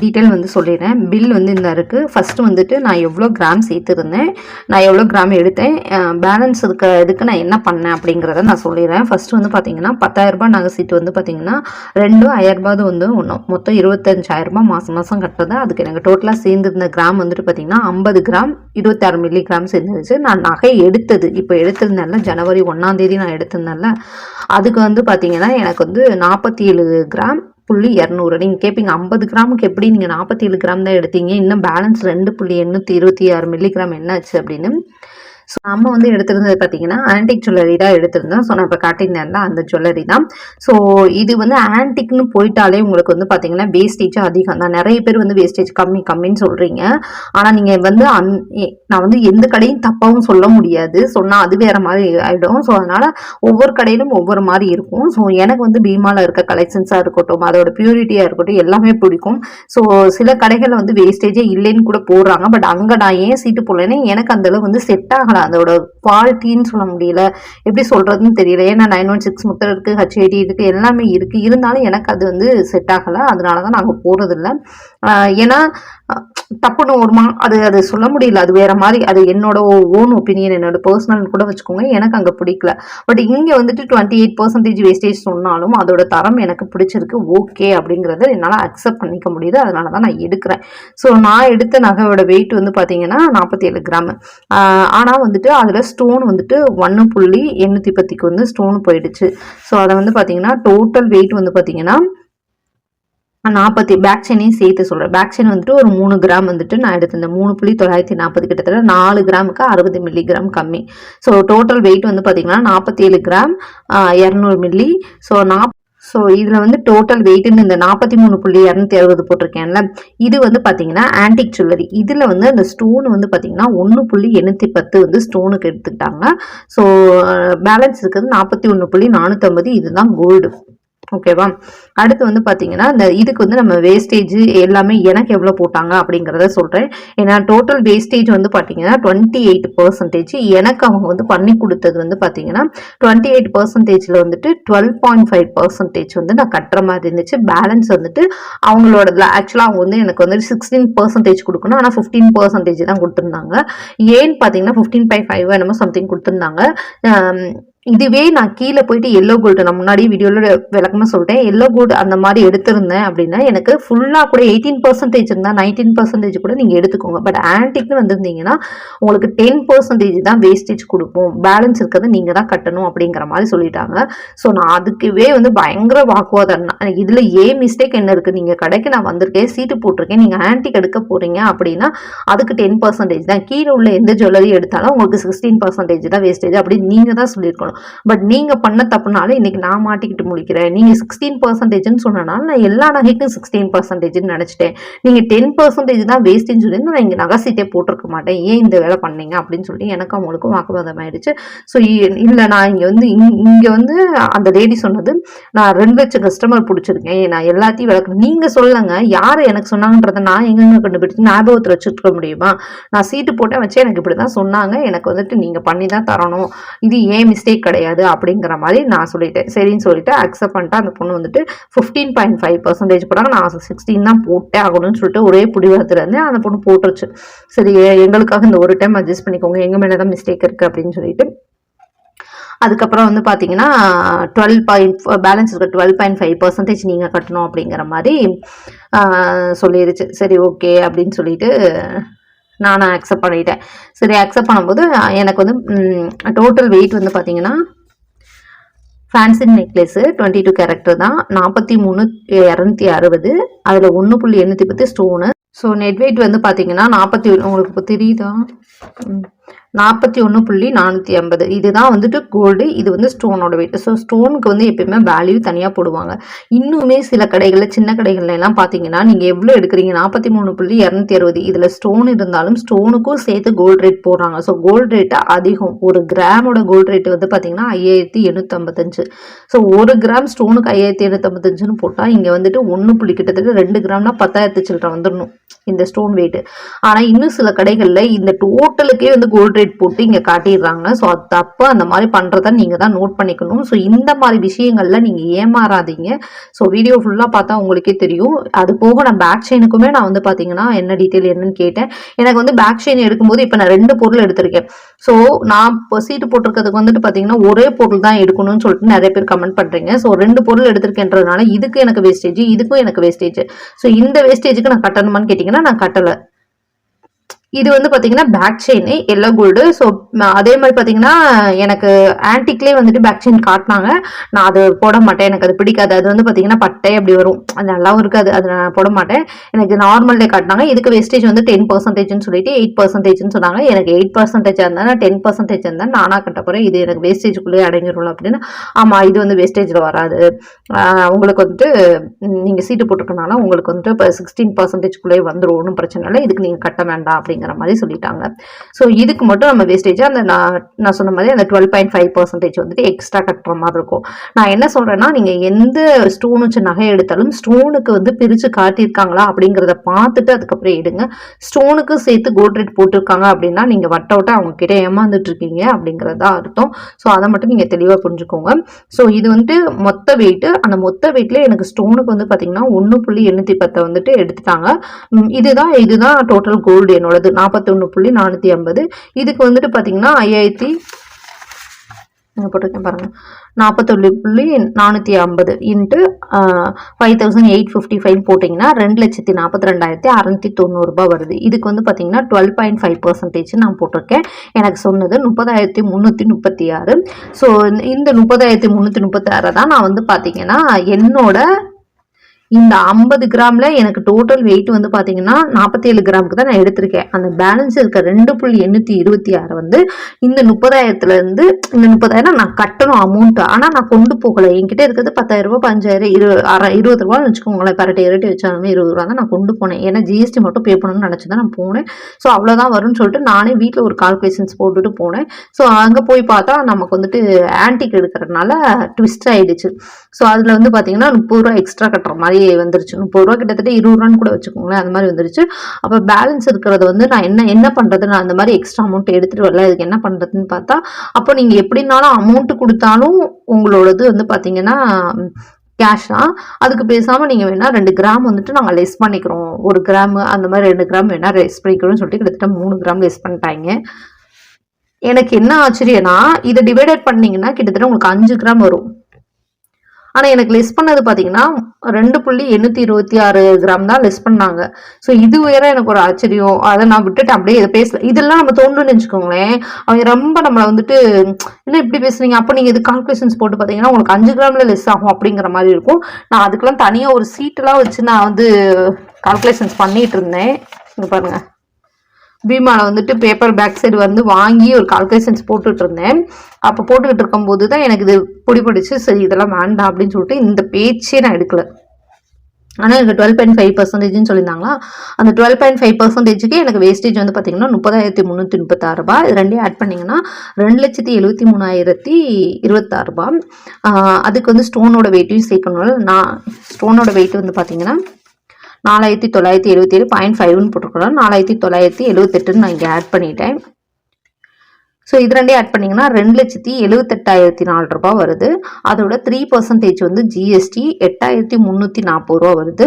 டீட்டெயில் வந்து சொல்லிடுறேன். பில் வந்து இந்த இருக்குது ஃபஸ்ட்டு வந்துட்டு நான் எவ்வளோ கிராம் சேர்த்துருந்தேன் நான் எவ்வளோ கிராம் எடுத்தேன் பேலன்ஸ் இருக்க இதுக்கு நான் என்ன பண்ணேன் அப்படிங்கிறத நான் சொல்லிடுறேன். ஃபஸ்ட்டு வந்து பார்த்தீங்கன்னா பத்தாயிரரூபா நகை சீட்டு வந்து பார்த்தீங்கன்னா ரெண்டும் ஆயிரரூபாது வந்து ஒன்றும் மொத்தம் இருபத்தஞ்சாயிரரூபா மாதம் மாதம் கட்டுறது. அதுக்கு எனக்கு டோட்டலாக சேர்ந்துருந்த கிராம் வந்துட்டு பார்த்தீங்கன்னா ஐம்பது கிராம் இருபத்தாறு மில்லி கிராம் சேர்ந்துருச்சு. நான் நகை எடுத்தது. இப்போ எடுத்திருந்தேன்ல ஜனவரி ஒன்றாந்தேதி நான் எடுத்திருந்தேன்ல அதுக்கு வந்து பார்த்தீங்கன்னா எனக்கு வந்து நாற்பத்தி ஏழு கிராம் புள்ளி இரநூறு. நீங்கள் கேட்பீங்க ஐம்பது கிராமுக்கு எப்படி நீங்கள் நாற்பத்தி ஏழு கிராம் தான் எடுத்தீங்க? இன்னும் பேலன்ஸ் ரெண்டு புள்ளி எண்ணூற்றி இருபத்தி ஆறு மில்லிகிராம் என்னாச்சு அப்படின்னு? ஸோ நம்ம வந்து எடுத்திருந்தது பார்த்தீங்கன்னா ஆன்டிக் ஜுவல்லரி தான் எடுத்திருந்தோம். ஸோ நான் இப்போ காட்டியிருந்தேன்ல அந்த ஜுவல்லரி தான். ஸோ இது வந்து ஆன்டிக்னு போயிட்டாலே உங்களுக்கு வந்து பார்த்தீங்கன்னா வேஸ்டேஜ் அதிகம். தான் நிறைய பேர் வந்து வேஸ்டேஜ் கம்மி கம்மின்னு சொல்கிறீங்க ஆனால் நீங்கள் வந்து அந் நான் வந்து எந்த கடையும் தப்பாகவும் சொல்ல முடியாது. சொன்னால் அது வேறு மாதிரி ஆகிடும் ஸோ அதனால் ஒவ்வொரு கடையிலும் ஒவ்வொரு மாதிரி இருக்கும். ஸோ எனக்கு வந்து பீமாவில் இருக்க கலெக்ஷன்ஸாக இருக்கட்டும் அதோட பியூரிட்டியாக இருக்கட்டும் எல்லாமே பிடிக்கும். ஸோ சில கடைகளில் வந்து வேஸ்டேஜே இல்லைன்னு கூட போடுறாங்க. பட் அங்கே நான் ஏன் சீட்டு போடலன்னா எனக்கு அந்தளவு வந்து செட் ஆகலாம் அதோட குவாலிட்டின்னு சொல்ல முடியல. எப்படி சொல்கிறதுன்னு தெரியல. ஏன்னா நைன் ஒன் சிக்ஸ் முத்தர் இருக்குது ஹச் எயிட்டி இருக்குது எல்லாமே இருக்குது இருந்தாலும் எனக்கு அது வந்து செட் ஆகலை. அதனால தான் நாங்கள் போகிறதில்ல ஏன்னா தப்புன்னு ஒருமா அது அது சொல்ல முடியல. அது வேற மாதிரி அது என்னோட ஓன் ஒப்பீனியன் என்னோட பர்சனல் கூட வச்சுக்கோங்க. எனக்கு அங்கே பிடிக்கல. பட் இங்கே வந்துட்டு டுவெண்ட்டி எயிட் பர்சன்டேஜ் வேஸ்டேஜ் சொன்னாலும் அதோட தரம் எனக்கு பிடிச்சிருக்கு. ஓகே அப்படிங்கிறத என்னால் அக்செப்ட் பண்ணிக்க முடியுது. அதனால தான் நான் எடுக்கிறேன். ஸோ நான் எடுத்த நகையோட வெயிட் வந்து பார்த்தீங்கன்னா நாற்பத்தி ஏழு கிராம் ஆனால் வந்துட்டு அதில் ஸ்டோன் வந்துட்டு ஒன்று புள்ளி எண்ணூற்றி பத்துக்கு வந்து ஸ்டோன் போயிடுச்சு. ஸோ அதை வந்து பார்த்தீங்கன்னா டோட்டல் வெயிட் வந்து பார்த்தீங்கன்னா நாற்பத்தி பேக் செயினையும் சேர்த்து சொல்கிறேன் பேக் செயின் வந்துட்டு ஒரு மூணு கிராம் வந்துட்டு நான் எடுத்திருந்தேன். மூணு புள்ளி தொள்ளாயிரத்தி நாற்பது கிட்டத்தட்ட நாலு கிராமுக்கு அறுபது மில்லி கிராம் கம்மி. ஸோ டோட்டல் வெயிட் வந்து பார்த்தீங்கன்னா நாற்பத்தி ஏழு கிராம் இரநூறு மில்லி ஸோ நாப் ஸோ இதில் வந்து டோட்டல் வெயிட்டுன்னு இந்த நாற்பத்தி மூணு புள்ளி இரநூத்தி அறுபது போட்டிருக்கேன்ல. இது வந்து பார்த்தீங்கன்னா ஆன்டிக் ஜுவல்லரி இதில் வந்து அந்த ஸ்டோன் வந்து பார்த்தீங்கன்னா ஒன்று புள்ளி எண்ணூற்றி பத்து வந்து ஸ்டோனுக்கு எடுத்துக்கிட்டாங்க. ஸோ பேலன்ஸ் இருக்கிறது நாற்பத்தி ஒன்று புள்ளி நானூற்றம்பது இதுதான் கோல்டு ஓகேவா அடுத்து வந்து பார்த்தீங்கன்னா இந்த இதுக்கு வந்து நம்ம வேஸ்டேஜ் எல்லாமே எனக்கு எவ்வளோ போட்டாங்க அப்படிங்கிறத சொல்கிறேன் ஏன்னா டோட்டல் வேஸ்டேஜ் வந்து பார்த்தீங்கன்னா டுவெண்ட்டி எயிட் பர்சன்டேஜ் எனக்கு அவங்க வந்து பண்ணி கொடுத்தது வந்து பார்த்தீங்கன்னா டுவெண்ட்டி எயிட் பர்சன்டேஜில் வந்துட்டு டுவெல் பாயிண்ட் ஃபைவ் பர்சன்டேஜ் வந்து நான் கட்டுற மாதிரி இருந்துச்சு. பேலன்ஸ் வந்துட்டு அவங்களோட ஆக்சுவலாக அவங்க வந்து எனக்கு வந்து சிக்ஸ்டீன் பர்சன்டேஜ் கொடுக்கணும். ஆனால் ஃபிஃப்டீன் பர்சன்டேஜ் தான் கொடுத்துருந்தாங்க. ஏன்னு பார்த்தீங்கன்னா ஃபிஃப்டீன் பை ஃபைவ் என்னமோ சம்திங் கொடுத்துருந்தாங்க. இதுவே நான் கீழே போயிட்டு எல்லோ கோல்டு நான் முன்னாடி வீடியோவில் விளக்கமாக சொல்லிட்டேன். எல்லோ கோல்டு அந்த மாதிரி எடுத்திருந்தேன் அப்படின்னா எனக்கு ஃபுல்லாக கூட எயிட்டீன் பர்சன்டேஜ் இருந்தால் நைன்டீன் பர்சன்டேஜ் கூட நீங்கள் எடுத்துக்கோங்க. பட் ஆன்டிக்னு வந்திருந்தீங்கன்னா உங்களுக்கு டென் பர்சன்டேஜ் தான் வேஸ்டேஜ் கொடுப்போம். பேலன்ஸ் இருக்கிறது நீங்கள் தான் கட்டணும் அப்படிங்கிற மாதிரி சொல்லிட்டாங்க. ஸோ நான் அதுக்குவே வந்து பயங்கர வாக்குவாதம். இதில் ஏன் மிஸ்டேக் என்ன இருக்குது நீங்கள் கடைக்கு நான் வந்திருக்கேன் சீட்டு போட்டிருக்கேன் நீங்கள் ஆன்டிக் எடுக்க போகிறீங்க அப்படின்னா அதுக்கு டென் பர்சன்டேஜ் தான். கீழே உள்ள எந்த ஜுவல்லரி எடுத்தாலும் உங்களுக்கு சிக்ஸ்டீன் பர்சன்டேஜ் தான் வேஸ்டேஜ் அப்படி நீங்கள் தான் சொல்லியிருக்கணும். பட் நீங்கள் பண்ண தப்புனால இன்னைக்கு நான் மாட்டிக்கிட்டு முழிக்கிறேன். நீங்கள் சிக்ஸ்டீன் பர்சன்டேஜ்னு சொன்னனால நான் எல்லா நகைக்கும் சிக்ஸ்டீன் பர்சன்டேஜ்னு நினச்சிட்டேன். நீங்கள் டென் பர்சன்டேஜ் தான் வேஸ்ட்டுன்னு சொல்லி நான் இங்கே நகை சீட்டே போட்டிருக்க மாட்டேன். ஏன் இந்த வேலை பண்ணீங்க? அப்படின்னு சொல்லி எனக்கு அவங்களுக்கும் வாக்குவாதம் ஆயிடுச்சு ஸோ இல்லை நான் இங்கே வந்து இங்கே வந்து அந்த லேடி சொன்னது நான் ரெண்டு லட்சம் கஸ்டமர் பிடிச்சிருக்கேன். நான் எல்லாத்தையும் விளக்கணும் நீங்கள் சொல்லுங்க யார் எனக்கு சொன்னாங்கன்றதை நான் எங்கெங்க கண்டுபிடிச்சு ஞாபகத்தில் வச்சுருக்க முடியுமா? நான் சீட்டு போட்டேன் வச்சு எனக்கு இப்படி தான் சொன்னாங்க. எனக்கு வந்துட்டு நீங்கள் பண்ணி தான் தரணும். இது ஏன் மிஸ்டேக் கிடையாது அப்படிங்கிற மாதிரி நான் சொல்லிட்டேன். சரின்னு சொல்லிட்டு அக்செப்ட் பண்ணிட்டு அந்த பொண்ணு வந்துட்டு ஃபிஃப்டீன் பாயிண்ட் ஃபைவ் பர்சன்டேஜ் போட்டாங்க. நான் சிக்ஸ்டீன் தான் போட்டே ஆகணும்னு சொல்லிட்டு ஒரே பிடிவாதத்தில் இருந்தேன் அந்த பொண்ணு போட்டுருச்சு. சரி எங்களுக்காக இந்த ஒரு டைம் அட்ஜஸ்ட் பண்ணிக்கோங்க. எங்கள் மேலே தான் மிஸ்டேக் இருக்குது அப்படின்னு சொல்லிட்டு. அதுக்கப்புறம் வந்து பார்த்தீங்கன்னா டுவெல் பாயிண்ட் பேலன்ஸ் இருக்க. டுவெல் பாயிண்ட் ஃபைவ் பர்சன்டேஜ் நீங்கள் கட்டணும் அப்படிங்கிற மாதிரி சொல்லிடுச்சு சொல்லிருச்சு. சரி ஓகே அப்படின்னு சொல்லிட்டு நானும் அக்செப்ட் பண்ணிட்டேன். சரி அக்செப்ட் பண்ணும்போது எனக்கு வந்து டோட்டல் வெயிட் வந்து பார்த்தீங்கன்னா fancy necklace twenty two character தான். நாற்பத்தி மூணு இரநூத்தி அறுபது. அதில் ஒன்று புள்ளி எண்ணூற்றி பத்து ஸ்டோனு ஸோ நெட் வெயிட் வந்து பார்த்தீங்கன்னா நாற்பத்தி உங்களுக்கு இப்போ தெரியுதா நாற்பத்தி ஒன்று புள்ளி நானூற்றி ஐம்பது. இதுதான் வந்துட்டு கோல்டு இது வந்து ஸ்டோனோட வெயிட் ஸோ ஸ்டோனுக்கு வந்து எப்பயுமே வேல்யூ தனியாக போடுவாங்க. இன்னுமே சில கடைகளில் சின்ன கடைகள்ல எல்லாம் பார்த்தீங்கன்னா நீங்கள் எவ்வளோ எடுக்கிறீங்க? நாற்பத்தி மூணு புள்ளி இரநூத்தி அறுபது. இதில் ஸ்டோன் இருந்தாலும் ஸ்டோனுக்கும் சேர்த்து கோல்டு ரேட் போடுறாங்க. ஸோ கோல்டு ரேட்டு அதிகம். ஒரு கிராமோட கோல்டு ரேட் வந்து பார்த்தீங்கன்னா ஐயாயிரத்தி எண்ணூற்றம்பத்தஞ்சு ஸோ ஒரு கிராம் ஸ்டோனுக்கு ஐயாயிரத்தி எண்ணூற்றம்பத்தஞ்சுன்னு போட்டால் இங்கே வந்துட்டு ஒன்று புள்ளி கிட்டத்தட்ட ரெண்டு கிராம்னா பத்தாயிரத்து சில்லரை வந்துடணும் இந்த ஸ்டோன் வெயிட்டு ஆனால் இன்னும் சில கடைகளில் இந்த டோட்டலுக்கே வந்து கோல்டு ரேட் போட்டு இங்கே காட்டிடுறாங்க. ஸோ அது தப்பு. அந்த மாதிரி பண்ணுறத நீங்கள் தான் நோட் பண்ணிக்கணும். ஸோ இந்த மாதிரி விஷயங்களில் நீங்கள் ஏமாறாதீங்க. ஸோ வீடியோ ஃபுல்லாக பார்த்தா உங்களுக்கே தெரியும். அது போக நான் பேக் செயினுக்குமே நான் வந்து பார்த்தீங்கன்னா என்ன டீட்டெயில் என்னன்னு கேட்டேன். எனக்கு வந்து பேக் செயின் எடுக்கும்போது இப்போ நான் ரெண்டு பொருள் எடுத்திருக்கேன். ஸோ நான் இப்போ சீட்டு போட்டிருக்கிறதுக்கு வந்துட்டு பார்த்தீங்கன்னா ஒரே பொருள் தான் எடுக்கணும்னு சொல்லிட்டு நிறைய பேர் கமெண்ட் பண்ணுறீங்க ஸோ ரெண்டு பொருள் எடுத்திருக்கேன்றதுனால இதுக்கு எனக்கு வேஸ்டேஜ் இதுக்கும் எனக்கு வேஸ்டேஜ் ஸோ இந்த வேஸ்டேஜுக்கு நான் கட்டணுமான்னு கேட்டிங்கன்னா நான் கட்டலை. இது வந்து பார்த்தீங்கன்னா back chain yellow gold so அதே மாதிரி பார்த்தீங்கன்னா எனக்கு ஆன்டிக்லேயே வந்துட்டு பேக் செயின் காட்டினாங்க. நான் அது போட மாட்டேன். எனக்கு அது பிடிக்காது. அது வந்து பார்த்தீங்கன்னா பட்டை அப்படி வரும். அது நல்லாவும் இருக்காது. அது நான் போட மாட்டேன். எனக்கு நார்மல்லே காட்டினாங்க. இதுக்கு வெஸ்டேஜ் வந்து டென் பர்சன்டேஜ்னு சொல்லிட்டு எயிட் பர்சன்டேஜ்னு சொன்னாங்க. எனக்கு எயிட் பர்சன்டேஜ் இருந்தால் டென் பர்சன்டேஜ் இருந்தால் நானாக கட்ட போகிறேன் இது எனக்கு வேஸ்டேஜுக்குள்ளேயே அடங்கிடும் அப்படின்னு. ஆமாம் இது வந்து வேஸ்டேஜில் வராது. உங்களுக்கு வந்துட்டு நீங்கள் சீட்டு போட்டிருக்கனால உங்களுக்கு வந்துட்டு இப்போ சிக்ஸ்டீன் பர்சன்டேஜ்குள்ளேயே வந்துடும் ஒன்றும் பிரச்சனை இல்லை. இதுக்கு நீங்கள் கட்ட வேண்டாம் அப்படிங்கிற மாதிரி சொல்லிட்டாங்க. ஸோ இதுக்கு மட்டும் நம்ம வேஸ்டேஜ் அந்த நான் நான் சொன்ன மாதிரி அந்த டுவெல் பாயிண்ட் ஃபைவ் பர்சன்டேஜ் வந்துட்டு எக்ஸ்ட்ரா கட்டுற மாதிரி இருக்கும். நான் என்ன சொல்கிறேன்னா நீங்கள் எந்த ஸ்டோன் வச்சு நகை எடுத்தாலும் ஸ்டோனுக்கு வந்து பிரித்து காட்டியிருக்காங்களா அப்படிங்கிறத பார்த்துட்டு அதுக்கப்புறம் எடுங்க. ஸ்டோனுக்கு சேர்த்து கோல்ட் ரேட் போட்டிருக்காங்க அப்படின்னா நீங்கள் வட்ட வட்ட அவங்க கிட்ட ஏமாந்துட்டு இருக்கீங்க அப்படிங்கிறது தான் அர்த்தம். ஸோ அதை மட்டும் நீங்கள் தெளிவாக புரிஞ்சுக்கோங்க. ஸோ இது வந்துட்டு மொத்த வெயிட்டு அந்த மொத்த வெயிட்ல எனக்கு ஸ்டோனுக்கு வந்து பார்த்தீங்கன்னா ஒன்று புள்ளி எண்ணூற்றி பத்தை வந்துட்டு எடுத்துட்டாங்க. இதுதான் இதுதான் டோட்டல் கோல்டு என்னோடது நாற்பத்தொன்று புள்ளி நானூற்றி ஐம்பது. இதுக்கு வந்துட்டு பார்த்தீங்கன்னா ஐயாயிரத்தி போட்டிருக்கேன் பாருங்கள் நாற்பத்தொன்று புள்ளி நானூற்றி ஐம்பது into five thousand eight fifty five போட்டிங்கன்னா ரெண்டு லட்சத்தி நாற்பத்தி ரெண்டாயிரத்தி அறநூற்றி தொண்ணூறுரூபா வருது. இதுக்கு வந்து பார்த்தீங்கன்னா டுவெல் பாயிண்ட் ஃபைவ் பர்சன்டேஜ் நான் போட்டிருக்கேன். எனக்கு சொன்னது முப்பதாயிரத்தி முந்நூற்றி முப்பத்தி ஆறு. ஸோ இந்த முப்பதாயிரத்தி முந்நூற்றி முப்பத்தி ஆறை தான் நான் வந்து பார்த்தீங்கன்னா என்னோட இந்த ஐம்பது கிராம்ல எனக்கு டோட்டல் வெயிட் வந்து பார்த்தீங்கன்னா நாற்பத்தேழு கிராமுக்கு தான் நான் எடுத்திருக்கேன். அந்த பேலன்ஸ் இருக்க ரெண்டு புள்ளி எண்ணூற்றி இருபத்தி ஆறு வந்து இந்த முப்பதாயிரத்துல இருந்து இந்த முப்பதாயிரம் நான் கட்டணும் அமௌண்ட்டு ஆனால் நான் கொண்டு போகலை. என்கிட்ட இருக்கிறது பத்தாயிரம் ரூபாய் பஞ்சாயிரம் இரு அரை இருபது ரூபான்னு வச்சுக்கோங்களேன். பரட்டை இரட்டி வச்சாலுமே இருபது ரூபா தான் நான் கொண்டு போனேன். ஏன்னா ஜிஎஸ்டி மட்டும் பே பண்ணணும்னு நினச்சி தான் நான் போனேன். ஸோ அவ்வளோதான் வரும்னு சொல்லிட்டு நானே வீட்டில் ஒரு கால்குலேஷன்ஸ் போட்டுட்டு போனேன். ஸோ அங்கே போய் பார்த்தா நமக்கு வந்துட்டு ஆன்டிக் எடுக்கிறதுனால ட்விஸ்ட் ஆகிடுச்சு ஸோ அதில் வந்து பார்த்தீங்கன்னா முப்பது ரூபா எக்ஸ்ட்ரா கட்டுற மாதிரி வந்துருச்சு. முப்பது ரூபா கிட்டத்தட்ட இருபது ரூபான்னு கூட வச்சுக்கோங்களேன் அந்த மாதிரி வந்துருச்சு. அப்போ பேலன்ஸ் இருக்கிறது வந்து நான் என்ன என்ன பண்ணுறது நான் அந்த மாதிரி எக்ஸ்ட்ரா அமௌண்ட் எடுத்துகிட்டு வரல. இதுக்கு என்ன பண்ணுறதுன்னு பார்த்தா அப்போ நீங்கள் எப்படினாலும் அமௌண்ட் கொடுத்தாலும் உங்களோடது வந்து பார்த்தீங்கன்னா கேஷ் தான். அதுக்கு பேசாமல் நீங்கள் வேணால் ரெண்டு கிராம் வந்துட்டு நாங்கள் லெஸ் பண்ணிக்கிறோம். ஒரு கிராம் அந்த மாதிரி ரெண்டு கிராம் வேணால் லெஸ் பண்ணிக்கிறோம்னு சொல்லிட்டு கிட்டத்தட்ட மூணு கிராம் லெஸ் பண்ணிட்டாங்க. எனக்கு என்ன ஆச்சரியனா இதை டிவைடட் பண்ணீங்கன்னா கிட்டத்தட்ட உங்களுக்கு அஞ்சு கிராம் வரும். ஆனால் எனக்கு லெஸ் பண்ணது பார்த்தீங்கன்னா ரெண்டு புள்ளி எண்ணூற்றி இருபத்தி ஆறு கிராம் தான் லெஸ் பண்ணாங்க. ஸோ இது வேற எனக்கு ஒரு ஆச்சரியம். அதை நான் விட்டுட்டு அப்படியே இதை பேசல. இதெல்லாம் நம்ம தோணுன்னு வச்சுக்கோங்களேன். அவங்க ரொம்ப நம்மளை வந்துட்டு என்ன இப்படி பேசுறீங்க அப்போ நீங்கள் இது கால்குலேஷன்ஸ் போட்டு பார்த்தீங்கன்னா உங்களுக்கு அஞ்சு கிராமில் லெஸ் ஆகும் அப்படிங்கிற மாதிரி இருக்கும். நான் அதுக்கெல்லாம் தனியாக ஒரு சீட்டெல்லாம் வச்சு நான் வந்து கால்குலேஷன்ஸ் பண்ணிகிட்டு இருந்தேன். இங்கே பாருங்கள் பீமாவில் வந்துட்டு பேப்பர் பேக் சைடு வந்து வாங்கி ஒரு கால்குலேஷன்ஸ் போட்டுட்டு இருந்தேன் அப்போ போட்டுக்கிட்டு இருக்கும்போது தான் எனக்கு இது பிடிப்பிடிச்சு சரி இதெல்லாம் வேண்டாம் அப்படின்னு சொல்லிட்டு இந்த பேச்சே நான் எடுக்கல. ஆனால் எனக்கு டுவெல் பாயிண்ட் ஃபைவ் பர்சன்டேஜ்னு சொல்லியிருந்தாங்களா? அந்த டுவெல் பாயிண்ட் ஃபைவ் பர்சன்டேஜுக்கு எனக்கு வேஸ்டேஜ் வந்து பார்த்தீங்கன்னா முப்பதாயிரத்தி முந்நூற்றி முப்பத்தாறு ரூபாய். இது ரெண்டையும் ஆட் பண்ணிங்கன்னா ரெண்டு லட்சத்தி எழுபத்தி மூணாயிரத்தி இருபத்தாறு ரூபாய். அதுக்கு வந்து ஸ்டோனோட வெயிட்டையும் சேர்க்கணும் நான் ஸ்டோனோட வெயிட் வந்து பார்த்தீங்கன்னா நாலாயிரத்தி தொள்ளாயிரத்தி எழுபத்தி ஏழு பாயிண்ட் ஃபைவ்னு போட்டிருக்கிறோம். நாலாயிரத்தி தொள்ளாயிரத்தி எழுபத்தெட்டுன்னு நான் இங்கே ஆட் பண்ணிட்டேன். ஸோ இது ரெண்டே ஆட் பண்ணிங்கன்னா ரெண்டு லட்சத்தி எழுபத்தெட்டாயிரத்தி நாலு ரூபா வருது. அதோட த்ரீ பர்சன்டேஜ் வந்து ஜிஎஸ்டி எட்டாயிரத்தி முந்நூற்றி நாற்பது ரூபா வருது.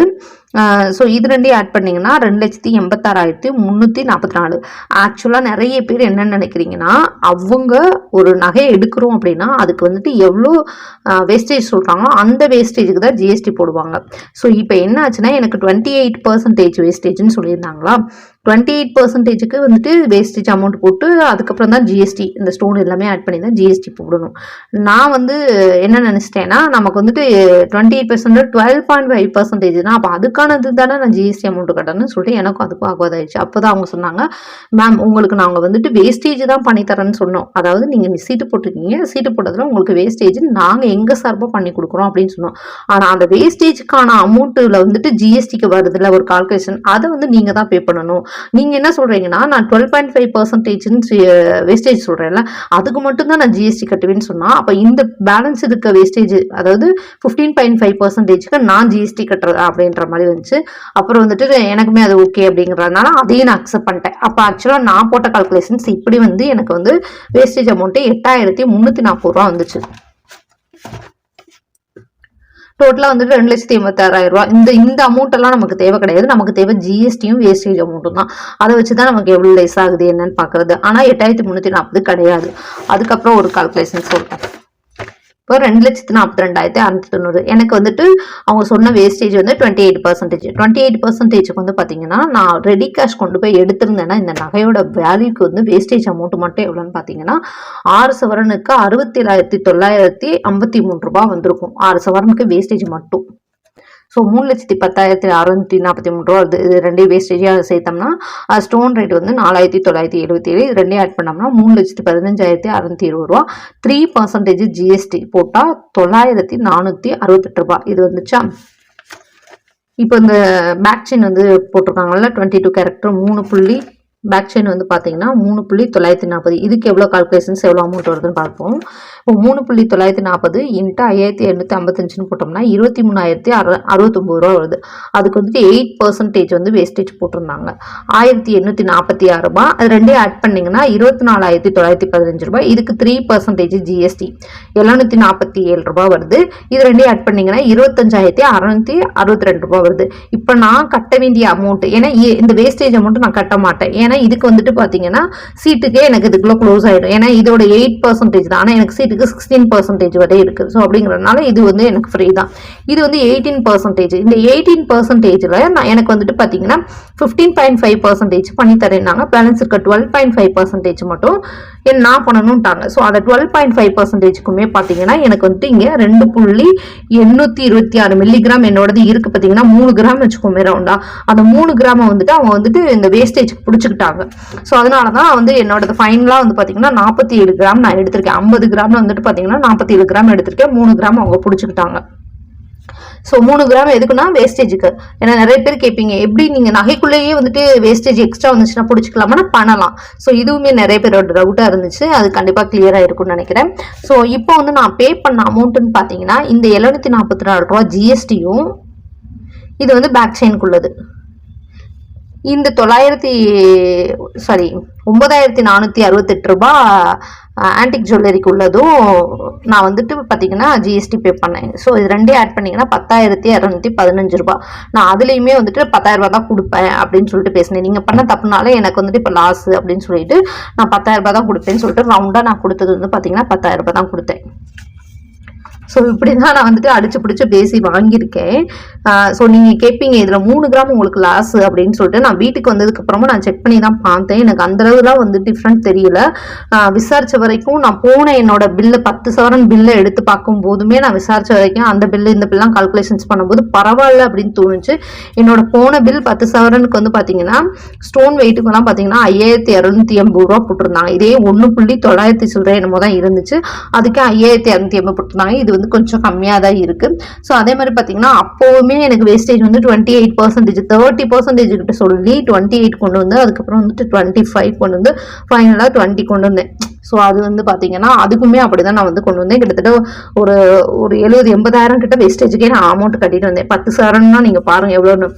ஸோ இது ரெண்டையும் ஆட் பண்ணிங்கன்னா ரெண்டு லட்சத்தி எண்பத்தாறாயிரத்தி முந்நூற்றி நாற்பத்தி நாலு. ஆக்சுவலாக நிறைய பேர் என்ன நினைக்கிறீங்கன்னா அவங்க ஒரு நகையை எடுக்கிறோம் அப்படின்னா அதுக்கு வந்துட்டு எவ்வளோ வேஸ்டேஜ் சொல்கிறாங்களோ அந்த வேஸ்டேஜுக்கு தான் ஜிஎஸ்டி போடுவாங்க. ஸோ இப்போ என்ன ஆச்சுன்னா எனக்கு டுவெண்ட்டி எயிட் பர்சன்டேஜ் வேஸ்டேஜ்னு சொல்லியிருந்தாங்களா? டுவெண்ட்டி எயிட் பர்சன்டேஜுக்கு வந்துட்டு வேஸ்டேஜ் அமௌண்ட் போட்டு அதுக்கப்புறம் தான் ஜிஎஸ்டி இந்த ஸ்டோன் எல்லாமே ஆட் பண்ணி தான் ஜிஎஸ்டி போடணும். நான் வந்து என்ன நினச்சிட்டேன்னா நமக்கு வந்துட்டு twenty eight percent twelve point five பர்சன்டேஜ்னா அப்போ அதுக்கானது தானே நான் ஜிஎஸ்டி அமௌண்ட் கட்டணும்னு சொல்லிட்டு எனக்கும் அதுக்கும் ஆகுவதாயிடுச்சு அப்போ தான் அவங்க சொன்னாங்க மேம் உங்களுக்கு நாங்கள் வந்துட்டு வேஸ்டேஜ் தான் பண்ணித்தரேன்னு சொன்னோம். அதாவது நீங்கள் சீட்டு போட்டிருக்கீங்க. சீட்டு போட்டதில் உங்களுக்கு வேஸ்டேஜ் நாங்கள் எங்கள் சார்பாக பண்ணி கொடுக்குறோம் அப்படின்னு சொன்னோம். ஆனால் அந்த வேஸ்டேஜுக்கான அமௌண்ட்டில் வந்துட்டு ஜிஎஸ்டிக்கு வருதுல ஒரு கால்குலேஷன் அதை வந்து நீங்கள் தான் பே பண்ணணும். நீங்கள் என்ன சொல்கிறீங்கன்னா நான் டுவெல் பாயிண்ட் ஃபைவ் பர்சன்டேஜ்னு வேஸ்டேஜ் சொல்கிறேன்ல அதுக்கு மட்டும்தான் நான் ஜிஎஸ்டி கட்டுவேன்னு சொன்னால் அப்போ இந்த பேலன்ஸ் இருக்க வேஸ்டேஜ் அதாவது ஃபிஃப்டீன் பாயிண்ட் ஃபைவ் பர்சன்டேஜ்க்கு நான் ஜிஎஸ்டி கட்டுறது அப்படின்ற மாதிரி இருந்துச்சு. அப்புறம் வந்துட்டு எனக்குமே அது ஓகே அப்படிங்கிறதுனால அதையும் நான் அக்செப்ட் பண்ணிட்டேன். அப்போ ஆக்சுவலாக நான் போட்ட கால்குலேஷன்ஸ் இப்படி வந்து எனக்கு வந்து வேஸ்டேஜ் அமௌண்ட்டு எட்டாயிரத்தி முந்நூற்றி நாற்பது ரூபா வந்துச்சு. டோட்டலாக வந்துட்டு ரெண்டு லட்சத்தி எண்பத்தாறாயிரம் ரூபா. இந்த இந்த அமௌண்ட் எல்லாம் நமக்கு தேவை கிடையாது. நமக்கு தேவை ஜிஎஸ்டியும் வேஸ்டேஜ் அமௌண்ட்டும் தான். அதை வச்சு தான் நமக்கு எவ்வளோ லெஸ் ஆகுது என்னன்னு பார்க்குறது ஆனால் எட்டாயிரத்தி முந்நூற்றி நாற்பது கிடையாது. அதுக்கப்புறம் ஒரு கால்குலேஷன் சொல்லிட்டேன் இப்போ ரெண்டு லட்சத்தி நாற்பத்தி ரெண்டாயிரத்தி அறுநூத்தி தொண்ணூறு எனக்கு வந்துட்டு அவங்க சொன்ன வேஸ்டேஜ் வந்து twenty eight percentage twenty eight பர்சன்டேஜுக்கு வந்து பார்த்தீங்கன்னா நான் ரெடி கேஷ் கொண்டு போய் எடுத்திருந்தேன்னா இந்த நகையோட வேல்யூக்கு வந்து வேஸ்டேஜ் அமௌண்ட் மட்டும் எவ்வளோன்னு பார்த்தீங்கன்னா ஆறு சவரனுக்கு அறுபத்தி ஏழாயிரத்தி தொள்ளாயிரத்தி ஐம்பத்தி மூணு ரூபா வந்திருக்கும். ஆறு சவரனுக்கு வேஸ்டேஜ் மட்டும். ஸோ மூணு லட்சத்தி பத்தாயிரத்தி அறுநூத்தி நாற்பத்தி மூணு ரூபா வருது இது ரெண்டையும் வேஸ்டேஜாக சேர்த்தோம்னா ஸ்டோன் ரேட் வந்து நாலாயிரத்தி தொள்ளாயிரத்தி எழுபத்தி ஏழு இது ரெண்டையும் ஆட் பண்ணோம்னா மூணு லட்சத்தி பதினஞ்சாயிரத்தி அறுநூத்தி இருபது ரூபா த்ரீ பர்சன்டேஜ் ஜிஎஸ்டி போட்டால் தொள்ளாயிரத்தி நானூற்றி அறுபத்தெட்டு ரூபா இது வந்துச்சா? இப்போ இந்த பேக் செயின் வந்து போட்டிருக்காங்கல்ல டுவெண்ட்டி டூ கேரக்டர் மூணு புள்ளி பேக் செயின் வந்து பார்த்தீங்கன்னா மூணு புள்ளி தொள்ளாயிரத்தி நாற்பது. இதுக்கு எவ்வளோ கால்குலேஷன்ஸ் எவ்வளோ அமௌண்ட் வருதுன்னு பார்ப்போம். இப்போ மூணு புள்ளி தொள்ளாயிரத்தி நாற்பது இன்ட்டு ஐயாயிரத்தி எழுநூற்றி ஐம்பத்தஞ்சுன்னு போட்டோம்னா இருபத்தி மூணாயிரத்தி அறு அறுபத்தொம்பது ரூபா வருது. அதுக்கு வந்துட்டு எயிட் பர்சன்டேஜ் வந்து வேஸ்டேஜ் போட்டிருந்தாங்க. ஆயிரத்தி எண்ணூற்றி நாற்பத்தி ஆறு ரூபா அது ரெண்டே ஆட் பண்ணிங்கன்னா இருபத்தி நாலாயிரத்தி தொள்ளாயிரத்தி பதினஞ்சு ரூபாய். இதுக்கு த்ரீ பர்சன்டேஜ் ஜிஎஸ்டி எழுநூற்றி நாற்பத்தி ஏழு ரூபா வருது. இது ரெண்டே ஆட் பண்ணிங்கன்னா இருபத்தஞ்சாயிரத்தி அறநூற்றி அறுபத்தி ரெண்டு ரூபாய் வருது. இப்போ நான் கட்ட வேண்டிய அமௌண்ட் ஏன்னா இந்த வேஸ்டேஜ் அமௌண்ட் நான் கட்ட மாட்டேன். ஏன்னா இதுக்கு வந்துட்டு பார்த்தீங்கன்னா சீட்டுக்கே எனக்கு இதுக்குள்ளே க்ளோஸ் ஆகிடும் ஏன்னா இதோட எயிட் பர்சன்டேஜ் தான். ஆனால் எனக்கு இதுக்கு சிக்ஸ்டீன் பர்சன்டேஜ் வரை இருக்குது ஸோ அப்படிங்கிறதுனால இது வந்து எனக்கு ஃப்ரீ தான். இது வந்து எயிட்டீன் பர்சன்டேஜ் இந்த எயிட்டீன் பர்சன்டேஜில் நான் எனக்கு வந்துட்டு பார்த்தீங்கன்னா ஃபிஃப்டீன் பாயிண்ட் ஃபைவ் பர்சன்டேஜ் பண்ணி தரேன்னாங்க பேலன்ஸ் இருக்க டுவெல் பாயிண்ட் ஃபைவ் பர்சன்டேஜ் மட்டும் நான் பண்ணணும்ட்டாங்க. ஸோ அந்த டுவெல் பாயிண்ட் ஃபைவ் பர்சன்டேஜ்க்குமே பார்த்தீங்கன்னா எனக்கு வந்துட்டு இங்கே ரெண்டு புள்ளி எண்ணூற்றி இருபத்தி ஆறு மில்லிகிராம் என்னோடது இருக்குது பார்த்தீங்கன்னா மூணு கிராம் வச்சுக்கோமே ரவுண்டா அந்த மூணு கிராமை வந்துட்டு அவங்க வந்துட்டு இந்த வேஸ்டேஜ் பிடிச்சிக்கிட்டாங்க. ஸோ அதனால தான் வந்து என்னோடது ஃபைனலாக வந்து பார்த்தீங்கன்னா நாற்பத்தி ஏழு கிராம் நான் எடுத்திருக்கேன். ஐம்பது கிராம்ல வந்துட்டு பார்த்தீங்கன்னா நாற்பத்தி ஏழு கிராம் எடுத்திருக்கேன். மூணு கிராம் அவங்க பிடிச்சிக்கிட்டாங்க. ஸோ மூணு கிராம் எதுக்குன்னா வேஸ்டேஜுக்கு ஏன்னா நிறைய பேர் கேட்பீங்க எப்படி நீங்கள் நகைக்குள்ளேயே வந்துட்டு வேஸ்டேஜ் எக்ஸ்ட்ரா வந்துச்சுன்னா பிடிச்சிக்கலாமா பண்ணலாம். ஸோ இதுவுமே நிறைய பேரோட டவுட்டாக இருந்துச்சு. அது கண்டிப்பாக கிளியராக இருக்கும்னு நினைக்கிறேன். ஸோ இப்போ வந்து நான் பே பண்ண அமௌண்ட்டுன்னு பார்த்தீங்கன்னா இந்த எழுநூத்தி நாற்பத்தி நாலு ரூபா ஜிஎஸ்டியும் இது வந்து பேக் செயின்குள்ளது இந்த தொள்ளாயிரத்தி சாரி ஒன்பதாயிரத்தி நானூற்றி அறுபத்தெட்டு ரூபாய் ஆன்டிக் ஜுவல்லரிக்கு உள்ளதும் நான் வந்துட்டு பார்த்தீங்கன்னா ஜிஎஸ்டி பே பண்ணேன். ஸோ இது ரெண்டே ஆட் பண்ணிங்கன்னா பத்தாயிரத்தி இரநூத்தி பதினஞ்சு ரூபாய் நான் அதுலேயுமே வந்துட்டு பத்தாயிரம் ரூபாய் தான் கொடுப்பேன் அப்படின்னு சொல்லிட்டு பேசினேன். நீங்கள் பண்ண தப்புனால எனக்கு வந்துட்டு இப்போ லாஸ் அப்படின்னு சொல்லிட்டு நான் பத்தாயிரம் ரூபாய் தான் கொடுப்பேன்னு சொல்லிட்டு ரவுண்டாக நான் கொடுத்தது வந்து பார்த்தீங்கன்னா பத்தாயிரம் ரூபாய் தான் கொடுத்தேன். ஸோ இப்படி தான் நான் வந்துட்டு அடிச்சு பிடிச்சி பேசி வாங்கியிருக்கேன். ஸோ நீங்கள் கேட்பீங்க இதில் மூணு கிராம் உங்களுக்கு லாஸ் அப்படின்னு சொல்லிட்டு நான் வீட்டுக்கு வந்ததுக்கப்புறமா நான் செக் பண்ணி தான் பார்த்தேன். எனக்கு அந்தளவுலாம் வந்து டிஃப்ரெண்ட் தெரியல. விசாரித்த விசாரிச்ச வரைக்கும் நான் போன என்னோட பில்லு பத்து சவரன் பில்லை எடுத்து பார்க்கும் போதுமே நான் விசாரிச்ச வரைக்கும் அந்த பில்லு இந்த பில்லாம் கால்குலேஷன்ஸ் பண்ணும்போது பரவாயில்ல அப்படின்னு தோணுச்சு. என்னோட போன பில் பத்து சவரனுக்கு வந்து பார்த்தீங்கன்னா ஸ்டோன் வெயிட்டுக்கெல்லாம் பார்த்தீங்கன்னா ஐயாயிரத்தி இரநூத்தி எண்பது ரூபா போட்டிருந்தாங்க. இதே ஒன்று புள்ளி தொள்ளாயிரத்தி சில்லறை என்னமோ தான் இருந்துச்சு. அதுக்கே ஐயாயிரத்தி இரநூத்தி எண்பது போட்டிருந்தாங்க. இது வந்து கொஞ்சம் கம்மியாக தான் இருக்குது ஸோ அதே மாதிரி பார்த்தீங்கன்னா அப்போவுமே எனக்கு வேஸ்டேஜ் வந்து twenty eight percentage thirty percentage கிட்ட சொல்லி டுவெண்ட்டி எயிட் கொண்டு வந்து அதுக்கப்புறம் வந்துட்டு டுவெண்ட்டி ஃபைவ் கொண்டு வந்து ஃபைனலாக டுவெண்ட்டி கொண்டு வந்தேன். ஸோ அது வந்து பார்த்தீங்கன்னா அதுக்குமே அப்படி தான் நான் வந்து கொண்டு வந்தேன். கிட்டத்தட்ட ஒரு ஒரு எழுபது எண்பதாயிரம் கிட்ட வேஸ்டேஜுக்கே நான் அமௌண்ட் கட்டிட்டு வந்தேன். பத்து சாரம்னா நீங்கள் பாருங்கள் எவ்வளோன்னு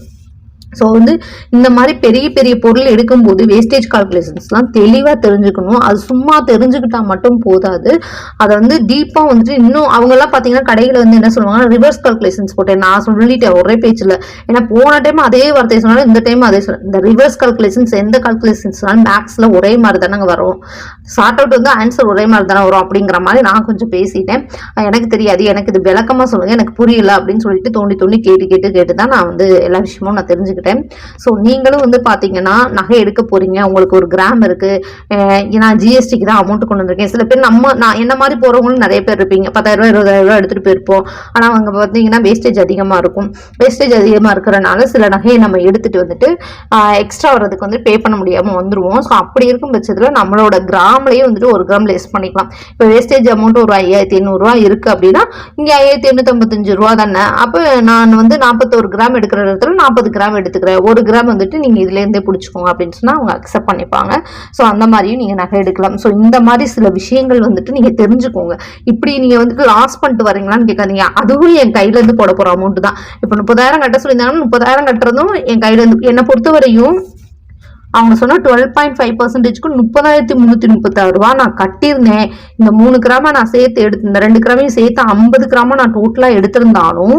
ஸோ வந்து இந்த மாதிரி பெரிய பெரிய பொருள் எடுக்கும்போது வேஸ்டேஜ் கால்குலேஷன்ஸ்லாம் தெளிவாக தெரிஞ்சுக்கணும். அது சும்மா தெரிஞ்சுக்கிட்டா மட்டும் போதாது. அதை வந்து டீப்பாக வந்துட்டு இன்னும் அவங்கெல்லாம் பார்த்தீங்கன்னா கடையில் வந்து என்ன சொல்லுவாங்க ரிவர்ஸ் கால்குலேஷன்ஸ் போட்டேன். நான் சொல்லிட்டேன் ஒரே பேச்சில். ஏன்னா போன டைம் அதே வார்த்தை சொன்னாலும் இந்த டைம் அதே சொல்ல இந்த ரிவர்ஸ் கால்குலேஷன்ஸ் எந்த கால்குலேஷன்ஸ்னாலும் மேக்ஸில் ஒரே மாதிரி தானே வரும். ஷார்ட் அவுட் வந்து ஆன்சர் ஒரே மாதிரி தானே வரும் அப்படிங்கிற மாதிரி நான் கொஞ்சம் பேசிட்டேன். எனக்கு தெரியாது. எனக்கு இது விளக்கமாக சொல்லுங்கள் எனக்கு புரியல அப்படின்னு சொல்லிட்டு தோண்டி தோண்டி கேட்டு கேட்டு கேட்டு தான் நான் வந்து எல்லா விஷயமும் நான் தெரிஞ்சுக்கிட்டேன். ஸோ நீங்களும் வந்து பார்த்தீங்கன்னா நகை எடுக்க போறீங்க. உங்களுக்கு ஒரு கிராம் இருக்கு. நான் ஜிஎஸ்டிக்கு தான் அமௌண்ட் கொண்டு வந்திருக்கேன். சில பேர் நம்ம நான் என்ன மாதிரி போறவங்களும் நிறைய பேர் இருப்பீங்க. பத்தாயிரம் ரூபாய் இருபதாயிரம் ரூபாய் எடுத்துட்டு போயிருப்போம். ஆனால் அங்கே பார்த்தீங்கன்னா வேஸ்டேஜ் அதிகமாக இருக்கும். வேஸ்டேஜ் அதிகமாக இருக்கிறனால சில நகையை நம்ம எடுத்துட்டு வந்துட்டு எக்ஸ்ட்ரா வர்றதுக்கு வந்து பே பண்ண முடியாமல் வந்துருவோம். ஸோ அப்படி இருக்கும் பட்சத்தில் நம்மளோட கிராம்லேயே வந்துட்டு ஒரு கிராம் லெஸ் பண்ணிக்கலாம். இப்போ வேஸ்டேஜ் அமௌண்ட் ஒரு ஐயாயிரத்தி எண்ணூறுரூவா இருக்குது அப்படின்னா இங்கே ஐயாயிரத்தி எண்ணூற்றம்பத்தஞ்சு ரூபா தானே. அப்போ நான் வந்து நாற்பத்தோரு கிராம் எடுக்கிற இடத்துல நாற்பது கிராம் எடுத்துக்கிற ஒரு கிராம் வந்துட்டு நீங்கள் இதுலேருந்தே பிடிச்சிக்கோங்க அப்படின்னு சொன்னால் அவங்க அக்செப்ட் பண்ணிப்பாங்க. ஸோ அந்த மாதிரியும் நீங்கள் நகை எடுக்கலாம். ஸோ இந்த மாதிரி சில விஷயங்கள் வந்துட்டு நீங்கள் தெரிஞ்சுக்கோங்க. இப்படி நீங்கள் வந்துட்டு லாஸ் பண்ணிட்டு வரீங்களான்னு கேட்காதீங்க. அதுவும் என் கையிலேருந்து போட போகிற அமௌண்ட் தான். இப்போ முப்பதாயிரம் கட்ட சொல்லியிருந்தாங்கன்னா முப்பதாயிரம் கட்டுறதும் என் கையிலேருந்து என்னை பொறுத்தவரையும் அவங்க சொன்ன டுவெல் பாயிண்ட் ஃபைவ் பர்சன்டேஜ்க்கு முப்பதாயிரத்தி முந்நூற்றி முப்பத்தாறு ரூபா நான் கட்டியிருந்தேன். இந்த மூணு கிராம நான் சேர்த்து எடுத்து இந்த ரெண்டு கிராமையும் சேர்த்து ஐம்பது கிராம நான் டோட்டலாக எடுத்திருந்தாலும்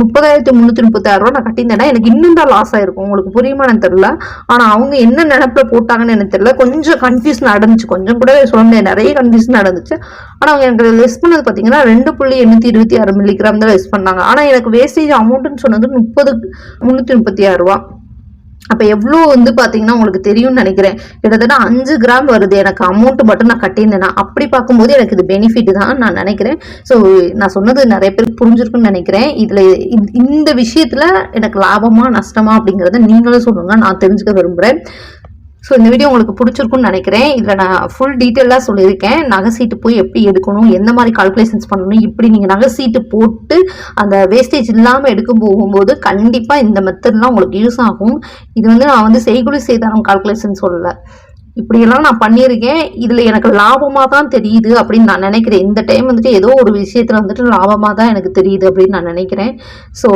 முப்பதாயிரத்தி முந்நூற்றி முப்பத்தாறு ரூபா நான் கட்டியிருந்தேன்னா எனக்கு இன்னும் தான் லாஸ் ஆயிருக்கும். உங்களுக்கு புரியுமான்னு தெரில ஆனால் அவங்க என்ன நினப்பில் போட்டாங்கன்னு எனக்கு தெரியல. கொஞ்சம் கன்ஃபியூஷன் நடந்துச்சு கொஞ்சம் கூட சொல்ல முடியாது நிறைய கன்ஃபியூஷன் நடந்துச்சு ஆனால் அவங்க எனக்கு லெஸ் பண்ணது பார்த்தீங்கன்னா ரெண்டு புள்ளி எண்ணூற்றி இருபத்தி ஆறு மில்லிகிராம் தான் லெஸ் பண்ணாங்க. ஆனால் எனக்கு வேஸ்டேஜ் அமௌண்ட்டுன்னு சொன்னது முப்பது முந்நூற்றி முப்பத்தி ஆறு ரூபா. அப்போ எவ்வளோ வந்து பார்த்தீங்கன்னா உங்களுக்கு தெரியும்னு நினைக்கிறேன். கிட்டத்தட்ட அஞ்சு கிராம் வருது. எனக்கு அமௌண்ட் மட்டும் நான் கட்டியிருந்தேன்னா அப்படி பார்க்கும்போது எனக்கு இது பெனிஃபிட் தான் நான் நினைக்கிறேன். ஸோ நான் சொன்னது நிறைய பேருக்கு புரிஞ்சிருக்குன்னு நினைக்கிறேன். இதில் இந்த விஷயத்தில் எனக்கு லாபமா நஷ்டமா அப்படிங்கிறத நீங்களும் சொல்லுங்க. நான் தெரிஞ்சுக்க விரும்புகிறேன் ஸோ இந்த வீடியோ உங்களுக்கு பிடிச்சிருக்குன்னு நினைக்கிறேன். இதில் நான் ஃபுல் டீட்டெயிலாக சொல்லியிருக்கேன். நகை சீட்டு போய் எப்படி எடுக்கணும் எந்த மாதிரி கால்குலேஷன்ஸ் பண்ணணும் இப்படி நீங்கள் நகை சீட்டு போட்டு அந்த வேஸ்டேஜ் இல்லாமல் எடுக்க போகும்போது கண்டிப்பாக இந்த மெத்தட்லாம் உங்களுக்கு யூஸ் ஆகும். இது வந்து நான் வந்து செய்குலி செய்தாரம் கால்குலேஷன் சொல்லலை. இப்படியெல்லாம் நான் பண்ணியிருக்கேன். இதில் எனக்கு லாபமாக தான் தெரியுது அப்படின்னு நான் நினைக்கிறேன். இந்த டைம் வந்துட்டு ஏதோ ஒரு விஷயத்தில் வந்துட்டு லாபமாக தான் எனக்கு தெரியுது அப்படின்னு நான் நினைக்கிறேன். ஸோ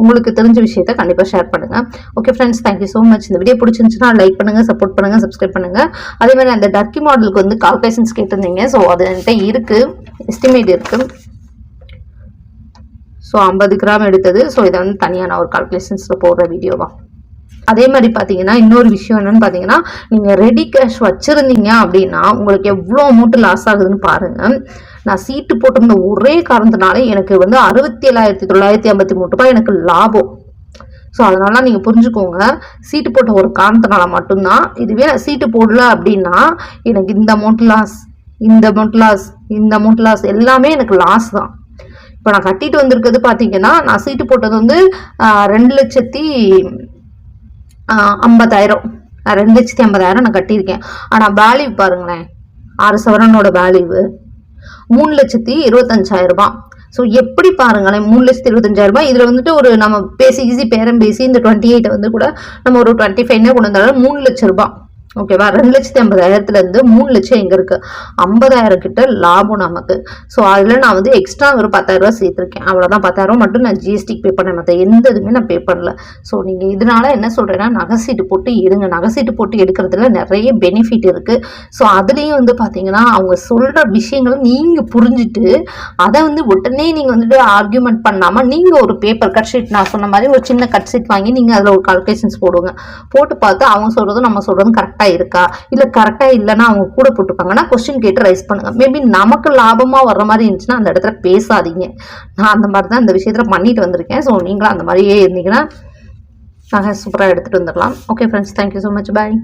உங்களுக்கு தெரிஞ்ச விஷயத்த கண்டிப்பாக ஷேர் பண்ணுங்கள் okay friends thank you so much இந்த வீடியோ பிடிச்சிருந்துச்சுன்னா லைக் பண்ணுங்கள் சப்போர்ட் பண்ணுங்கள் சப்ஸ்கிரைப் பண்ணுங்கள் அதே மாதிரி அந்த டர்க்கி மாடலுக்கு வந்து கால்குலேஷன்ஸ் கேட்டிருந்தீங்க. ஸோ அது என்கிட்ட இருக்குது எஸ்டிமேட் இருக்குது ஸோ ஐம்பது கிராம் எடுத்தது. ஸோ இதை வந்து தனியாக நான் ஒரு கால்குலேஷன்ஸில் போடுற வீடியோவா அதே மாதிரி பார்த்தீங்கன்னா இன்னொரு விஷயம் என்னன்னு பார்த்தீங்கன்னா நீங்கள் ரெடி கேஷ் வச்சுருந்தீங்க அப்படின்னா உங்களுக்கு எவ்வளோ அமௌண்ட் லாஸ் ஆகுதுன்னு பாருங்கள் நான் சீட்டு போட்டிருந்த ஒரே காரணத்தினால எனக்கு வந்து அறுபத்தி ஏழாயிரத்தி தொள்ளாயிரத்தி ஐம்பத்தி மூணு ரூபாய் எனக்கு லாபம். ஸோ அதனால நீங்கள் புரிஞ்சுக்கோங்க. சீட்டு போட்ட ஒரு காரணத்தினால மட்டும்தான். இதுவே நான் சீட்டு போடல அப்படின்னா எனக்கு இந்த அமௌண்ட் லாஸ் இந்த அமௌண்ட் லாஸ் இந்த அமௌண்ட் லாஸ் எல்லாமே எனக்கு லாஸ் தான். இப்போ நான் கட்டிட்டு வந்திருக்கிறது பார்த்தீங்கன்னா நான் சீட்டு போட்டது வந்து ரெண்டு லட்சத்தி ஐம்பதாயிரம். ரெண்டு லட்சத்தி ஐம்பதாயிரம் நான் கட்டியிருக்கேன். ஆனால் வேல்யூ பாருங்களேன். ஆறு சவரனோட வேல்யூவு மூணு லட்சத்தி இருபத்தஞ்சாயிரம் ரூபாய். ஸோ எப்படி பாருங்களேன் மூணு லட்சத்தி இருபத்தஞ்சாயிரம் ரூபாய். இதில் வந்துட்டு ஒரு நம்ம பேசி ஈஸி பேரம் பேசி இந்த டுவெண்ட்டி எயிட்டை வந்து கூட நம்ம ஒரு டுவெண்ட்டி ஃபைவ்னே கொண்டு வந்தாலும் மூணு லட்ச ரூபாய். ஓகேவா ரெண்டு லட்சத்தி ஐம்பதாயிரத்துல இருந்து மூணு லட்சம் எங்க இருக்கு? ஐம்பதாயிரம் கிட்ட லாபம் நமக்கு. ஸோ அதுல நான் வந்து எக்ஸ்ட்ரா ஒரு பத்தாயிரம் ரூபாய் சேர்த்திருக்கேன். அவ்வளவுதான். பத்தாயிரம் மட்டும் நான் ஜிஎஸ்டிக்கு பே பண்ணேன். மற்ற எந்த இதுவுமே நான் பே பண்ணல. ஸோ நீங்க இதனால என்ன சொல்றேன்னா நகைசீட்டு போட்டு எடுங்க. நகைசீட்டு போட்டு எடுக்கிறதுல நிறைய பெனிஃபிட் இருக்கு. ஸோ அதுலேயும் வந்து பாத்தீங்கன்னா அவங்க சொல்ற விஷயங்களை நீங்க புரிஞ்சுட்டு அதை வந்து உடனே நீங்க வந்துட்டு ஆர்கியூமெண்ட் பண்ணாம நீங்க ஒரு பேப்பர் கட் ஷீட் நான் சொன்ன மாதிரி ஒரு சின்ன கட் ஷீட் வாங்கி நீங்க அதுல ஒரு கால்குலேஷன்ஸ் போடுங்க. போட்டு பார்த்து அவங்க சொல்றதும் நம்ம சொல்றதும் கரெக்ட் கரெக்டாக இருக்கா? இல்லை கரெக்டாக இல்லைன்னா அவங்க கூட போட்டுப்பாங்கன்னா கொஸ்டின் கேட்டு ரைஸ் பண்ணுங்கள் மேபி நமக்கு லாபமாக வர்ற மாதிரி இருந்துச்சுன்னா அந்த இடத்துல பேசாதீங்க. நான் அந்த மாதிரி தான் இந்த விஷயத்தில் பண்ணிட்டு வந்திருக்கேன். ஸோ நீங்களும் அந்த மாதிரியே இருந்தீங்கன்னா நாங்கள் சூப்பராக எடுத்துகிட்டு வந்துடலாம் okay friends thank you so much bye